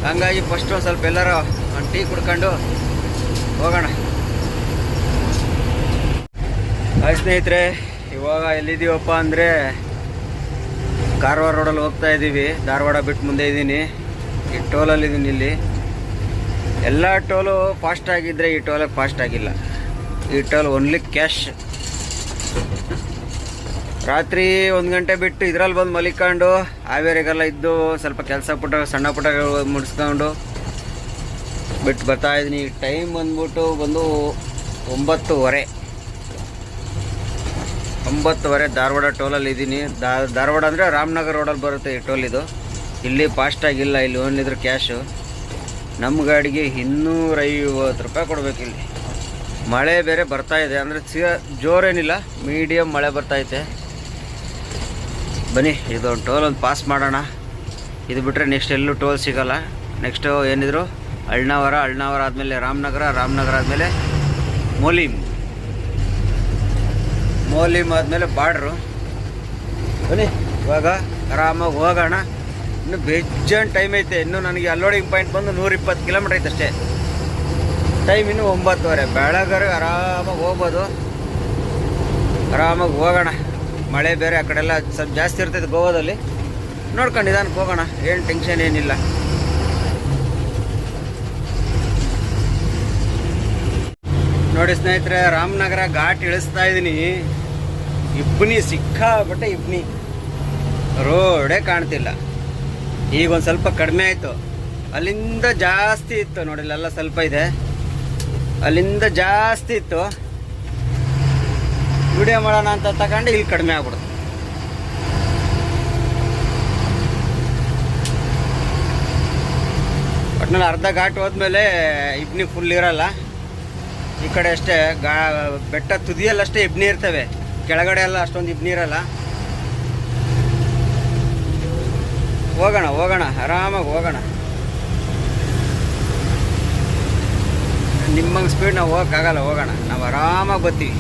ಹಂಗಾಗಿ ಫಸ್ಟ್ ಒಂದು ಸ್ವಲ್ಪ ಎಲ್ಲರೂ ಒಂದು ಟೀ ಕುಡ್ಕೊಂಡು ಹೋಗೋಣ. ಹಾಯ್ ಸ್ನೇಹಿತರೆ, ಇವಾಗ ಎಲ್ಲಿದ್ದೀವಪ್ಪ ಅಂದರೆ, ಕಾರವಾರ ರೋಡಲ್ಲಿ ಹೋಗ್ತಾ ಇದ್ದೀವಿ ಧಾರವಾಡ ಬಿಟ್ಟು ಮುಂದೆ ಇದ್ದೀನಿ ಈ ಟೋಲಲ್ಲಿ ಇದೀನಿ ಇಲ್ಲಿ. ಎಲ್ಲ ಟೋಲು ಫಾಸ್ಟ್ ಆಗಿದ್ದರೆ ಈ ಟೋಲಾಗಿ ಫಾಸ್ಟ್ ಆಗಿಲ್ಲ. ಈ ಟೋಲ್ ಓನ್ಲಿ ಕ್ಯಾಶ್ ರಾತ್ರಿ ಒಂದು ಗಂಟೆ ಬಿಟ್ಟು ಇದ್ರಲ್ಲಿ ಬಂದು ಮಲಿಕೊಂಡು ಹಾವೇರಿಗೆಲ್ಲ ಇದ್ದು ಸ್ವಲ್ಪ ಕೆಲಸ ಪುಟ್ಟ, ಸಣ್ಣ ಪುಟ್ಟ ಮುಡಿಸ್ಕೊಂಡು ಬಿಟ್ಟು ಬರ್ತಾ ಇದ್ದೀನಿ ಟೈಮ್ ಬಂದ್ಬಿಟ್ಟು ಬಂದು ಒಂಬತ್ತುವರೆ. ಒಂಬತ್ತುವರೆ ಧಾರವಾಡ ಟೋಲಲ್ಲಿ ಇದ್ದೀನಿ ಧಾರವಾಡ ಅಂದರೆ ರಾಮನಗರ ರೋಡಲ್ಲಿ ಬರುತ್ತೆ ಈ ಟೋಲ್ ಇದು. ಇಲ್ಲಿ ಫಾಸ್ಟಾಗಿಲ್ಲ ಇಲ್ಲಿ ಓನ್ಲಿದ್ರೆ ಕ್ಯಾಶು ನಮ್ಮ ಗಾಡಿಗೆ ಇನ್ನೂರೈವತ್ತು ರೂಪಾಯಿ ಕೊಡ್ಬೇಕು ಇಲ್ಲಿ. ಮಳೆ ಬೇರೆ ಬರ್ತಾ ಇದೆ, ಅಂದರೆ ಸಿ ಜೋರೇನಿಲ್ಲ ಮೀಡಿಯಮ್ ಮಳೆ ಬರ್ತೈತೆ ಬನ್ನಿ, ಇದೊಂದು ಟೋಲ್ ಒಂದು ಪಾಸ್ ಮಾಡೋಣ. ಇದು ಬಿಟ್ಟರೆ ನೆಕ್ಸ್ಟ್ ಎಲ್ಲೂ ಟೋಲ್ ಸಿಗಲ್ಲ. ನೆಕ್ಸ್ಟು ಏನಿದ್ರು? ಅಳ್ನಾವರ ಅಳ್ನಾವರ ಆದಮೇಲೆ ರಾಮನಗರ ರಾಮನಗರ ಆದಮೇಲೆ ಮೋಲಿಮ್ ಮೋಲಿಮ್ ಆದಮೇಲೆ ಬಾರ್ಡ್ರು. ಬನ್ನಿ, ಇವಾಗ ಆರಾಮಾಗಿ ಹೋಗೋಣ. ಇನ್ನು ಬೆಜ್ಜನ್ ಟೈಮ್ ಐತೆ. ಇನ್ನು ನನಗೆ ಅಲ್ಲೋಡಿಂಗ್ ಪಾಯಿಂಟ್ ಬಂದು ನೂರಿಪ್ಪತ್ತು ಕಿಲೋಮೀಟ್ರ್ ಐತೆ ಅಷ್ಟೇ. ಟೈಮ್ ಇನ್ನು ಒಂಬತ್ತುವರೆ. ಬೆಳಗರೆ ಆರಾಮಾಗಿ ಹೋಗ್ಬೋದು. ಆರಾಮಾಗಿ ಹೋಗೋಣ. ಮಳೆ ಬೇರೆ ಆ ಕಡೆಲ್ಲ ಸ್ವಲ್ಪ ಜಾಸ್ತಿ ಇರ್ತೈತೆ ಗೋವಾದಲ್ಲಿ. ನೋಡ್ಕೊಂಡು ನಿಧಾನಕ್ಕೆ ಹೋಗೋಣ. ಏನು ಟೆನ್ಷನ್ ಏನಿಲ್ಲ. ನೋಡಿ ಸ್ನೇಹಿತರೆ, ರಾಮನಗರ ಘಾಟ್ ಇಳಿಸ್ತಾ ಇದ್ದೀನಿ. ಇಬ್ನಿ ಸಿಕ್ಕಾಬಟ್ಟೆ ಇಬ್ನಿ. ರೋಡೇ ಕಾಣ್ತಿಲ್ಲ. ಈಗ ಒಂದು ಸ್ವಲ್ಪ ಕಡಿಮೆ ಆಯಿತು. ಅಲ್ಲಿಂದ ಜಾಸ್ತಿ ಇತ್ತು ನೋಡಿ ಎಲ್ಲ ಸ್ವಲ್ಪ ಇದೆ. ಅಲ್ಲಿಂದ ಜಾಸ್ತಿ ಇತ್ತು. ವಿಡಿಯೋ ಮಾಡೋಣ ಅಂತ ತಗೊಂಡು ಇಲ್ಲಿ ಕಡಿಮೆ ಆಗ್ಬಿಡ್ತು. ಒಟ್ನಲ್ಲಿ ಅರ್ಧ ಘಾಟ್ ಹೋದ್ಮೇಲೆ ಇಬ್ನಿ ಫುಲ್ ಇರಲ್ಲ. ಈ ಕಡೆ ಅಷ್ಟೇ ಗಾ ಬೆಟ್ಟ ತುದಿಯಲ್ಲಷ್ಟೇ ಇಬ್ನಿ ಇರ್ತವೆ. ಕೆಳಗಡೆ ಎಲ್ಲ ಅಷ್ಟೊಂದು ಇಬ್ನಿ ಇರಲ್ಲ. ಹೋಗೋಣ ಹೋಗೋಣ, ಆರಾಮಾಗಿ ಹೋಗೋಣ. ನಿಮ್ಮ ಸ್ಪೀಡ್ ನಾವು ಹೋಗೋಕ್ಕಾಗಲ್ಲ, ಹೋಗೋಣ. ನಾವು ಆರಾಮಾಗಿ ಬರ್ತೀವಿ.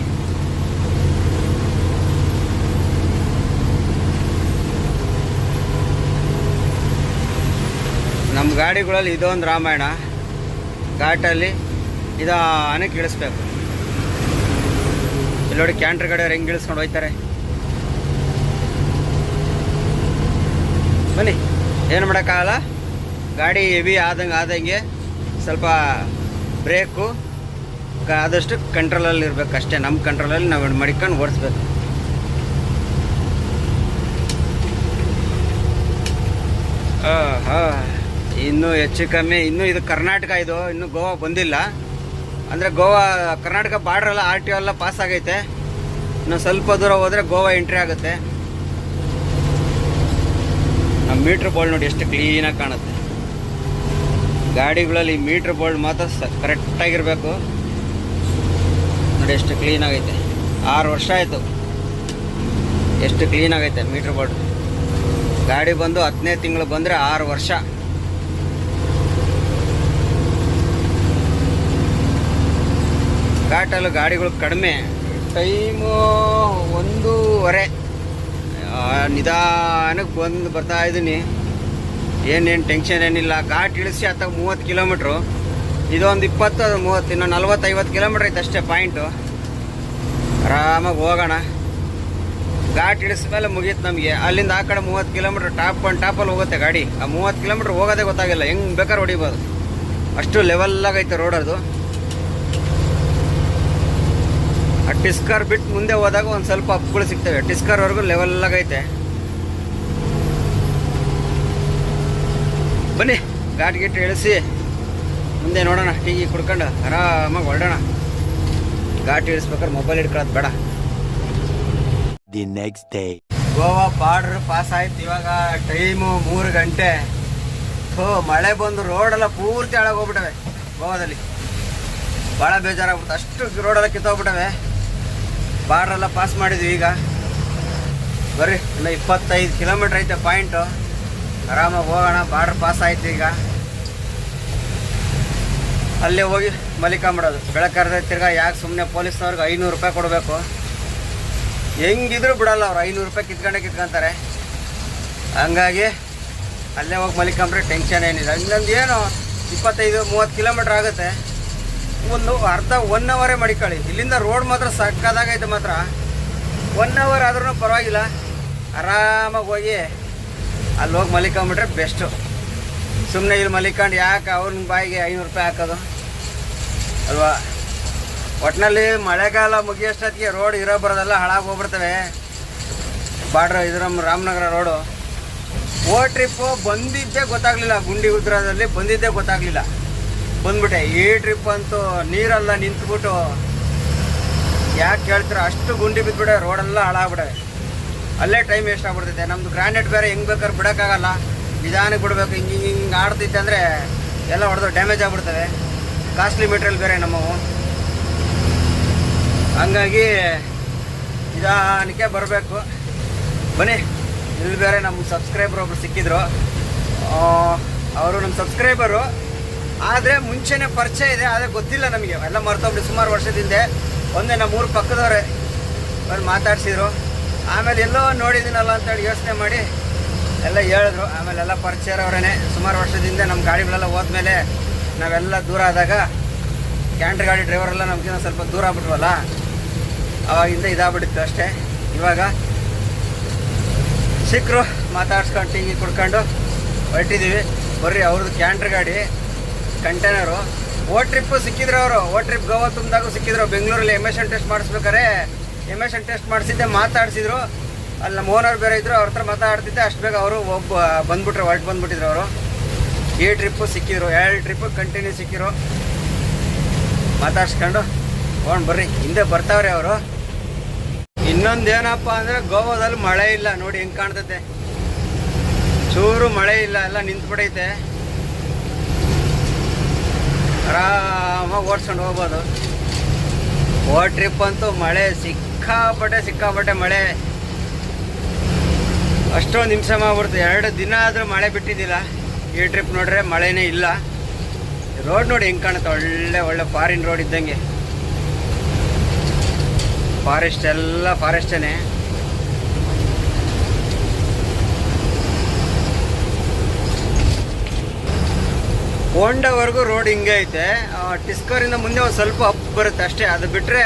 ನಮ್ಮ ಗಾಡಿಗಳಲ್ಲಿ ಇದೊಂದು ರಾಮಾಯಣ. ಘಾಟಲ್ಲಿ ನಿಧಾನಕ್ಕೆ ಇಳಿಸ್ಬೇಕು ಇಲ್ಲಿ ನೋಡಿ ಕ್ಯಾಂಟ್ರ್ ಕಡೆ ಹೆಂಗೆ ಇಳಿಸ್ಕೊಂಡು ಹೋಯ್ತಾರೆ. ಬನ್ನಿ. ಏನು ಮಾಡೋಕ್ಕಾಗಲ್ಲ? ಗಾಡಿ ಹೆವಿ ಆದಂಗೆ ಆದಂಗೆ ಸ್ವಲ್ಪ ಬ್ರೇಕು ಆದಷ್ಟು ಕಂಟ್ರೋಲಲ್ಲಿ ಇರಬೇಕು ಅಷ್ಟೇ. ನಮ್ಮ ಕಂಟ್ರೋಲಲ್ಲಿ ನಾವು ಮಡಿಕೊಂಡು ಓಡಿಸ್ಬೇಕು. ಹಾಂ ಇನ್ನು ಹೆಚ್ಚು ಕಮ್ಮಿ, ಇನ್ನೂ ಇದು ಕರ್ನಾಟಕ ಇದು, ಇನ್ನೂ ಗೋವಾ ಬಂದಿಲ್ಲ. ಅಂದರೆ ಗೋವಾ, ಕರ್ನಾಟಕ ಬಾರ್ಡ್ರೆಲ್ಲ ಆರ್ ಟಿ ಎಲ್ಲ ಪಾಸ್ ಆಗೈತೆ. ಇನ್ನು ಸ್ವಲ್ಪ ದೂರ ಹೋದರೆ ಗೋವಾ ಎಂಟ್ರಿ ಆಗುತ್ತೆ. ಮೀಟ್ರ್ ಬೋಲ್ಡ್ ನೋಡಿ ಎಷ್ಟು ಕ್ಲೀನಾಗಿ ಕಾಣುತ್ತೆ. ಗಾಡಿಗಳಲ್ಲಿ ಮೀಟ್ರ್ ಬೋಲ್ಡ್ ಮಾತ್ರ ಕರೆಕ್ಟಾಗಿರಬೇಕು ನೋಡಿ ಎಷ್ಟು ಕ್ಲೀನಾಗೈತೆ ಆರು ವರ್ಷ ಆಯಿತು. ಎಷ್ಟು ಕ್ಲೀನಾಗೈತೆ ಮೀಟ್ರ್ ಬೋಲ್ಡ್ ಗಾಡಿ ಬಂದು ಹತ್ತನೇ ತಿಂಗಳು ಬಂದರೆ ಆರು ವರ್ಷ. ಘಾಟಲ್ಲೂ ಗಾಡಿಗಳು ಕಡಿಮೆ. ಟೈಮು ಒಂದೂವರೆ. ನಿಧಾನಕ್ಕೆ ಬಂದು ಬರ್ತಾ ಇದ್ದೀನಿ. ಏನೇನು ಟೆನ್ಷನ್ ಏನಿಲ್ಲ. ಘಾಟ್ ಇಳಿಸಿ ಹತ್ತಾಗ ಮೂವತ್ತು ಕಿಲೋಮೀಟ್ರು ಇದೊಂದು ಇಪ್ಪತ್ತು, ಅದು ಮೂವತ್ತು, ಇನ್ನು ನಲ್ವತ್ತೈವತ್ತು ಕಿಲೋಮೀಟ್ರ್ ಐತೆ ಅಷ್ಟೇ ಪಾಯಿಂಟು ಆರಾಮಾಗಿ ಹೋಗೋಣ. ಘಾಟ್ ಇಳಿಸಿದ ಮೇಲೆ ಮುಗೀತು ನಮಗೆ. ಅಲ್ಲಿಂದ ಆ ಕಡೆ ಮೂವತ್ತು ಕಿಲೋಮೀಟ್ರ್ ಟಾಪ್ ಒಂದು ಟಾಪಲ್ಲಿ ಹೋಗುತ್ತೆ ಗಾಡಿ. ಆ ಮೂವತ್ತು ಕಿಲೋಮೀಟ್ರ್ ಹೋಗೋದೇ ಗೊತ್ತಾಗಿಲ್ಲ. ಹೆಂಗೆ ಬೇಕಾದ್ರೆ ಹೊಡಿಬೋದು. ಅಷ್ಟು ಲೆವೆಲ್ಲಾಗೈತೆ ರೋಡ್ ಅದು ಆ ಟಿಸ್ಕರ್ ಬಿಟ್ಟು ಮುಂದೆ ಹೋದಾಗ ಒಂದು ಸ್ವಲ್ಪ ಅಪ್ಗಳು ಸಿಗ್ತವೆ. ಟಿಸ್ಕರ್ವರೆಗೂ ಲೆವೆಲ್ಲಾಗೈತೆ ಬನ್ನಿ ಘಾಟ್ ಗಿಟ್ ಇಳಿಸಿ ಮುಂದೆ ನೋಡೋಣ ಟೀ ಕುಡ್ಕೊಂಡು ಆರಾಮಾಗಿ ಹೊರಡೋಣ. ಘಾಟ್ ಇಳಿಸ್ಬೇಕಾದ್ರೆ ಮೊಬೈಲ್ ಹಿಡ್ಕೊಳ್ಳೋದು ಬೇಡ. The next day Goa border pass ಆಯ್ತು ಇವಾಗ ಟೈಮು ಮೂರು ಗಂಟೆ. ಹೋ ಮಳೆ ಬಂದು ರೋಡೆಲ್ಲ ಪೂರ್ತಿ ಹಾಳಾಗೋಗ್ಬಿಟ್ಟವೆ ಗೋವಾದಲ್ಲಿ. ಭಾಳ ಬೇಜಾರಾಗ್ಬಿಡ್ತು. ಅಷ್ಟು ರೋಡೆಲ್ಲ ಕಿತ್ತೋಗ್ಬಿಟ್ಟವೆ. ಬಾರ್ಡ್ರೆಲ್ಲ ಪಾಸ್ ಮಾಡಿದ್ವಿ ಈಗ. ಬರ್ರಿ, ಇನ್ನು ಇಪ್ಪತ್ತೈದು ಕಿಲೋಮೀಟ್ರ್ ಐತೆ ಪಾಯಿಂಟು ಆರಾಮಾಗಿ ಹೋಗೋಣ ಬಾರ್ಡ್ರ್ ಪಾಸ್ ಆಯ್ತು ಈಗ. ಅಲ್ಲೇ ಹೋಗಿ ಮಲಿಕೊಂಬಿಡೋದು. ಬೆಳಕರ್ದ ತಿರ್ಗಾ ಯಾಕೆ ಸುಮ್ಮನೆ ಪೊಲೀಸ್ನವ್ರಿಗೆ ಐನೂರು ರೂಪಾಯಿ ಕೊಡಬೇಕು? ಹೆಂಗಿದ್ರು ಬಿಡಲ್ಲ ಅವ್ರು, ಐನೂರು ರೂಪಾಯಿ ಕಿತ್ಕೊಂಡೆ ಕಿತ್ಕೊಂತಾರೆ. ಹಂಗಾಗಿ ಅಲ್ಲೇ ಹೋಗಿ ಮಲಿಕೊಂಬ್ರೆ ಟೆನ್ಷನ್ ಏನಿಲ್ಲ. ಇನ್ನೊಂದು ಏನು, ಇಪ್ಪತ್ತೈದು, ಮೂವತ್ತು ಕಿಲೋಮೀಟ್ರ್ ಆಗುತ್ತೆ. ಒಂದು ಅರ್ಧ ಒನ್ ಅವರೇ ಮಡಿಕೊಳ್ಳಿ ಇಲ್ಲಿಂದ ರೋಡ್ ಮಾತ್ರ ಸಕ್ಕದಾಗೈತೆ ಮಾತ್ರ. ಒನ್ ಅವರ್ ಆದ್ರೂ ಪರವಾಗಿಲ್ಲ. ಆರಾಮಾಗಿ ಹೋಗಿ ಅಲ್ಲಿ ಹೋಗಿ ಮಲಿಕೊಂಬಿಟ್ರೆ ಬೆಸ್ಟು ಸುಮ್ಮನೆ ಇಲ್ಲಿ ಮಲಿಕೊಂಡು ಯಾಕೆ ಅವ್ನ ಬಾಯಿಗೆ ಐನೂರು ರೂಪಾಯಿ ಹಾಕೋದು? ಅಲ್ವಾ? ಒಟ್ಟಿನಲ್ಲಿ ಮಳೆಗಾಲ ಮುಗಿಯೋಷ್ಟೊತ್ತಿಗೆ ರೋಡ್ ಇರೋ ಬರೋದೆಲ್ಲ ಹಾಳಾಗಿ ಹೋಗ್ಬಿಡ್ತವೆ. ಬಾಡ್ರ ಇದು ನಮ್ಮ ರಾಮನಗರ ರೋಡು ಓ ಟ್ರಿಪ್ಪು ಬಂದಿದ್ದೇ ಗೊತ್ತಾಗಲಿಲ್ಲ. ಗುಂಡಿ ಉದ್ರದಲ್ಲಿ ಬಂದಿದ್ದೇ ಗೊತ್ತಾಗಲಿಲ್ಲ. ಬಂದ್ಬಿಟ್ಟೆ. ಈ ಟ್ರಿಪ್ ಅಂತೂ ನೀರೆಲ್ಲ ನಿಂತ್ಬಿಟ್ಟು ಯಾಕೆ ಕೇಳ್ತೀರ? ಅಷ್ಟು ಗುಂಡಿ ಬಿದ್ದುಬಿಡೆ ರೋಡೆಲ್ಲ ಹಾಳಾಗ್ಬಿಡೆ. ಅಲ್ಲೇ ಟೈಮ್ ವೇಸ್ಟ್ ಆಗ್ಬಿಡ್ತೈತೆ. ನಮ್ಮದು ಗ್ರ್ಯಾಂಡೆಟ್ ಬೇರೆ ಹೆಂಗೆ ಬೇಕಾದ್ರೆ ಬಿಡೋಕ್ಕಾಗಲ್ಲ. ನಿಧಾನಕ್ಕೆ ಬಿಡಬೇಕು. ಹಿಂಗೆ ಹಿಂಗೆ ಹಿಂಗೆ ಆಡ್ತೈತೆ ಅಂದರೆ ಎಲ್ಲ ಹೊಡೆದು ಡ್ಯಾಮೇಜ್ ಆಗ್ಬಿಡ್ತವೆ. ಕಾಸ್ಟ್ಲಿ ಮೆಟೀರಿಯಲ್ ಬೇರೆ ನಮ್ಮವು. ಹಂಗಾಗಿ ನಿಧಾನಕ್ಕೆ ಬರಬೇಕು. ಬನ್ನಿ. ಇಲ್ಲಿ ಬೇರೆ ನಮ್ಮ ಸಬ್ಸ್ಕ್ರೈಬರ್ ಒಬ್ರು ಸಿಕ್ಕಿದ್ರು. ಅವರು ನಮ್ಮ ಸಬ್ಸ್ಕ್ರೈಬರು ಆದರೆ ಮುಂಚೆನೇ ಪರಿಚಯ ಇದೆ, ಆದರೆ ಗೊತ್ತಿಲ್ಲ ನಮಗೆ. ಎಲ್ಲ ಮರ್ತೋಗ್ಬಿಟ್ಟು ಸುಮಾರು ವರ್ಷದಿಂದ ಒಂದೇ ನಮ್ಮ ಊರು ಪಕ್ಕದವ್ರೆ ಬಂದು ಮಾತಾಡ್ಸಿದ್ರು. ಆಮೇಲೆ ಎಲ್ಲೋ ನೋಡಿದ್ದೀನಲ್ಲ ಅಂತೇಳಿ ಯೋಚನೆ ಮಾಡಿ ಎಲ್ಲ ಹೇಳಿದ್ರು. ಆಮೇಲೆ ಎಲ್ಲ ಪರಿಚಯರವರೇ ಸುಮಾರು ವರ್ಷದಿಂದ ನಮ್ಮ ಗಾಡಿಗಳೆಲ್ಲ ಹೋದ್ಮೇಲೆ ನಾವೆಲ್ಲ ದೂರ ಆದಾಗ ಕ್ಯಾಂಟ್ರ್ ಗಾಡಿ ಡ್ರೈವರೆಲ್ಲ ನಮಗಿಂತ ಸ್ವಲ್ಪ ದೂರ ಆಗ್ಬಿಟ್ವಲ್ಲ, ಅವಾಗಿಂದ ಇದಾಗ್ಬಿಟ್ಟಿತ್ತು ಅಷ್ಟೇ. ಇವಾಗ ಸಿಕ್ಕರು ಮಾತಾಡ್ಸ್ಕೊಂಡು ಟೀಗಿ ಕುಡ್ಕೊಂಡು ಹೊರಟಿದ್ದೀವಿ ಬರ್ರಿ, ಅವ್ರದ್ದು ಕ್ಯಾಂಟ್ರ್ ಗಾಡಿ ಕಂಟೈನರು. ಓ ಟ್ರಿಪ್ ಸಿಕ್ಕಿದ್ರು ಅವರು. ಓ ಟ್ರಿಪ್ ಗೋವಾ ತುಂಬಿದಾಗೂ ಸಿಕ್ಕಿದ್ರು. ಬೆಂಗಳೂರಲ್ಲಿ ಎಮಿಷನ್ ಟೆಸ್ಟ್ ಮಾಡಿಸ್ಬೇಕಾರೆ ಎಮಿಷನ್ ಟೆಸ್ಟ್ ಮಾಡಿಸಿದ್ದೆ, ಮಾತಾಡಿಸಿದ್ರು. ಅಲ್ಲಿ ನಮ್ಮ ಓನರ್ ಬೇರೆ ಇದ್ರು, ಅವ್ರ ಹತ್ರ ಮಾತಾಡ್ತಿದ್ದೆ. ಅಷ್ಟು ಬೇಗ ಅವರು ಒಬ್ಬ ಬಂದ್ಬಿಟ್ರು, ಹೊರಟು ಬಂದ್ಬಿಟ್ಟಿದ್ರು ಅವರು. ಈ ಟ್ರಿಪ್ಪು ಸಿಕ್ಕಿದ್ರು ಎರಡು ಟ್ರಿಪ್ಪು ಕಂಟಿನ್ಯೂ ಸಿಕ್ಕಿರು ಮಾತಾಡ್ಸ್ಕೊಂಡು ಹೋಗೋಣ ಬರ್ರಿ. ಹಿಂದೆ ಬರ್ತಾವ್ರಿ ಅವರು. ಇನ್ನೊಂದೇನಪ್ಪ ಅಂದರೆ ಗೋವಾದಲ್ಲಿ ಮಳೆ ಇಲ್ಲ. ನೋಡಿ ಹೆಂಗೆ ಕಾಣ್ತೈತೆ. ಚೂರು ಮಳೆ ಇಲ್ಲ. ಎಲ್ಲ ನಿಂತ್ಬಿಡೈತೆ. ಆರಾಮಾಗಿ ಓಡಿಸ್ಕೊಂಡು ಹೋಗ್ಬೋದು. ಓ ಟ್ರಿಪ್ ಅಂತೂ ಮಳೆ ಸಿಕ್ಕಾಪಟ್ಟೆ ಸಿಕ್ಕಾಪಟ್ಟೆ ಮಳೆ. ಅಷ್ಟೊಂದು ನಿಮಿಷ ಮಾಡ್ಬಿಡ್ತು. ಎರಡು ದಿನ ಆದರೂ ಮಳೆ ಬಿಟ್ಟಿದ್ದಿಲ್ಲ. ಈ ಟ್ರಿಪ್ ನೋಡ್ರೆ ಮಳೆನೇ ಇಲ್ಲ. ರೋಡ್ ನೋಡಿ ಹೆಂಗೆ ಕಾಣುತ್ತೆ? ಒಳ್ಳೆ ಒಳ್ಳೆ ಫಾರಿನ್ ರೋಡ್ ಇದ್ದಂಗೆ. ಫಾರೆಸ್ಟ್ ಎಲ್ಲ ಫಾರೆಸ್ಟೇನೆ ಹೋಂಡವರೆಗೂ ರೋಡ್ ಹಿಂಗೆ ಐತೆ. ಟಿಸ್ಕರಿಂದ ಮುಂದೆ ಒಂದು ಸ್ವಲ್ಪ ಅಪ್ ಬರುತ್ತೆ ಅಷ್ಟೇ. ಅದು ಬಿಟ್ಟರೆ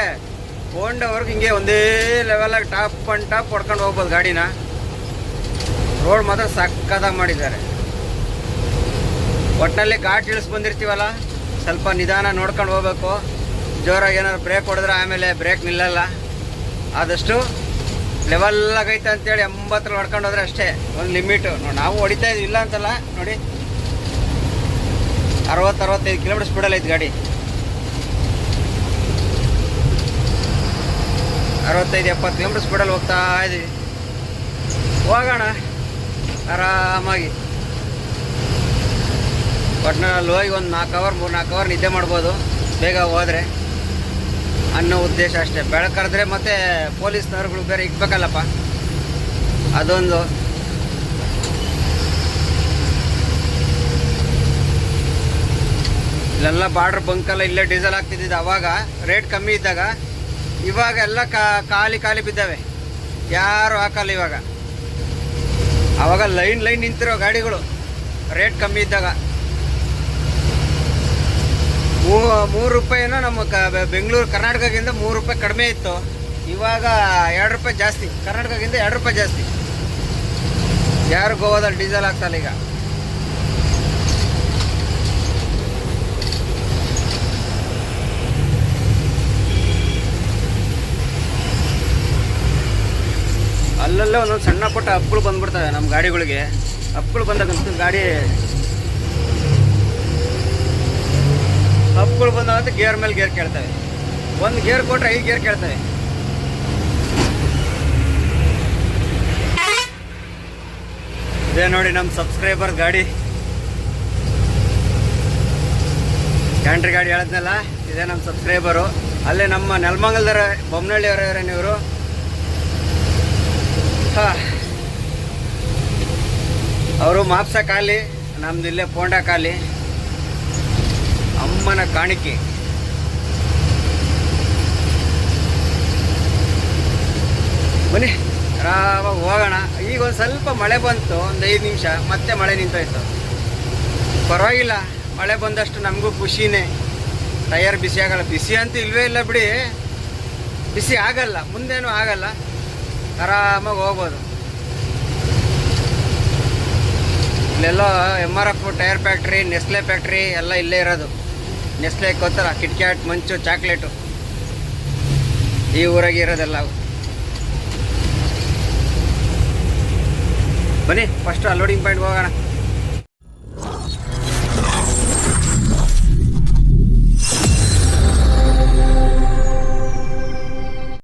ಹೋಂಡವರೆಗೂ ಹಿಂಗೆ ಒಂದೇ ಲೆವೆಲಾಗಿ ಟಾಪ್ ಅಂಡ್ ಟಾಪ್ ಹೊಡ್ಕೊಂಡು ಹೋಗ್ಬೋದು ಗಾಡಿನ. ರೋಡ್ ಮಾತ್ರ ಸಕ್ಕದಾಗಿ ಮಾಡಿದ್ದಾರೆ. ಒಟ್ಟಿನಲ್ಲಿ ಘಾಟ್ ಇಳಿಸ್ ಬಂದಿರ್ತೀವಲ್ಲ, ಸ್ವಲ್ಪ ನಿಧಾನ ನೋಡ್ಕೊಂಡು ಹೋಗ್ಬೇಕು. ಜೋರಾಗಿ ಏನಾದ್ರು ಬ್ರೇಕ್ ಹೊಡೆದ್ರೆ ಆಮೇಲೆ ಬ್ರೇಕ್ ನಿಲ್ಲಲ್ಲ. ಆದಷ್ಟು ಲೆವೆಲ್ಲಾಗೈತೆ ಅಂತೇಳಿ ಎಂಬತ್ತರಲ್ಲಿ ಹೊಡ್ಕೊಂಡು ಹೋದ್ರೆ ಅಷ್ಟೇ. ಒಂದು ಲಿಮಿಟು ನಾವು ಹೊಡಿತಾ ಇಲ್ಲ ಅಂತಲ್ಲ, ನೋಡಿ. ಅರವತ್ತು, ಅರವತ್ತೈದು ಕಿಲೋಮೀಟರ್ ಸ್ಪೀಡಲ್ಲಿ ಐತೆ ಗಾಡಿ. ಅರವತ್ತೈದು, ಎಪ್ಪತ್ತು ಕಿಲೋಮೀಟರ್ ಸ್ಪೀಡಲ್ಲಿ ಹೋಗ್ತಾ ಇದ್ದೀವಿ ಹೋಗೋಣ. ಆರಾಮಾಗಿ. ಒಟ್ಟಿನಲ್ಲಿ ಹೋಗಿ ಒಂದು ನಾಲ್ಕು ಅವರ್ ಮೂರು ನಾಲ್ಕು ಅವರ್ ನಿದ್ದೆ ಮಾಡ್ಬೋದು. ಬೇಗ ಹೋದರೆ. ಅನ್ನೋ ಉದ್ದೇಶ ಅಷ್ಟೇ. ಬೆಳಕರೆದ್ರೆ ಮತ್ತೆ ಪೊಲೀಸ್ನವ್ರುಗಳು ಬೇರೆ ಇಕ್ಬೇಕಲ್ಲಪ್ಪ ಅದೊಂದು. ಇಲ್ಲೆಲ್ಲ ಬಾರ್ಡ್ರ್ ಬಂಕಲ್ಲ ಇಲ್ಲೇ ಡೀಸೆಲ್ ಹಾಕ್ತಿದ್ದಿದ್ದು ಅವಾಗ. ರೇಟ್ ಕಮ್ಮಿ ಇದ್ದಾಗ ಇವಾಗ ಎಲ್ಲ ಖಾಲಿ ಖಾಲಿ ಬಿದ್ದಾವೆ. ಯಾರು ಹಾಕಲ್ಲ ಇವಾಗ. ಅವಾಗ ಲೈನ್ ಲೈನ್ ನಿಂತಿರೋ ಗಾಡಿಗಳು ರೇಟ್ ಕಮ್ಮಿ ಇದ್ದಾಗ. ಮೂರು ರೂಪಾಯಿನೋ ನಮ್ಮ ಕ ಬೆಂಗಳೂರು ಕರ್ನಾಟಕದಿಂದ ಮೂರು ರೂಪಾಯಿ ಕಡಿಮೆ ಇತ್ತು. ಇವಾಗ ಎರಡು ರೂಪಾಯಿ ಜಾಸ್ತಿ. ಕರ್ನಾಟಕಗಿಂತ ಎರಡು ರೂಪಾಯಿ ಜಾಸ್ತಿ. ಯಾರು ಗೋವಾದಲ್ಲಿ ಡೀಸೆಲ್ ಆಗ್ತಲ್ಲ ಈಗ. ಅಲ್ಲಲ್ಲೇ ಒಂದೊಂದು ಸಣ್ಣ ಪುಟ್ಟ ಅಪ್ಪುಗಳು ಬಂದ್ಬಿಡ್ತವೆ ನಮ್ಮ ಗಾಡಿಗಳಿಗೆ. ಅಪ್ಪುಗಳು ಬಂದಾಗ ಗಾಡಿ ಅಪ್ಪುಗಳು ಬಂದಾಗ ಗೇರ್ ಮೇಲೆ ಗೇರ್ ಕೇಳ್ತವೆ. ಒಂದು ಗೇರ್ ಕೊಟ್ಟರೆ ಐದು ಗೇರ್ ಕೇಳ್ತವೆ. ಇದೇ ನೋಡಿ ನಮ್ಮ ಸಬ್ಸ್ಕ್ರೈಬರ್ ಗಾಡಿ. ಕ್ಯಾಂಟ್ರಿ ಗಾಡಿ ಹೇಳಿದ್ನಲ್ಲ, ಇದೇ ನಮ್ಮ ಸಬ್ಸ್ಕ್ರೈಬರು. ಅಲ್ಲೇ ನಮ್ಮ ನೆಲಮಂಗಲದರ ಬೊಮ್ಮನಹಳ್ಳಿಯವರ ಇವರು. ಅವರು ಮಾಪ್ಸ ಖಾಲಿ, ನಮ್ದು ಇಲ್ಲೇ ಪೋಂಡ ಖಾಲಿ. ಅಮ್ಮನ ಕಾಣಿಕೆ. ಬನ್ನಿ, ಆರಾಮಾಗಿ ಹೋಗೋಣ. ಈಗ ಒಂದು ಸ್ವಲ್ಪ ಮಳೆ ಬಂತು, ಒಂದು ಐದು ನಿಮಿಷ, ಮತ್ತೆ ಮಳೆ ನಿಂತೋಯ್ತು. ಪರವಾಗಿಲ್ಲ, ಮಳೆ ಬಂದಷ್ಟು ನಮಗೂ ಖುಷಿನೇ. ಟಯರ್ ಬಿಸಿ ಆಗಲ್ಲ ಬಿಸಿ ಅಂತೂ ಇಲ್ವೇ ಇಲ್ಲ ಬಿಡಿ. ಬಿಸಿ ಆಗಲ್ಲ, ಮುಂದೇನು ಆಗಲ್ಲ. ಆರಾಮಾಗಿ ಹೋಗ್ಬೋದು. ಇಲ್ಲೆಲ್ಲ M R F tyre factory Nestle factory ಎಲ್ಲ ಇಲ್ಲೇ ಇರೋದು. ನೆಸ್ಲೆ ಗೊತ್ತಲ್ಲ ಕಿಟ್ಕ್ಯಾಟ್ ಮಂಚು ಚಾಕ್ಲೇಟು ಈ ಊರಾಗೆ ಇರೋದೆಲ್ಲ ಬನ್ನಿ ಫಸ್ಟ್ ಲೋಡಿಂಗ್ ಪಾಯಿಂಟ್ ಹೋಗೋಣ.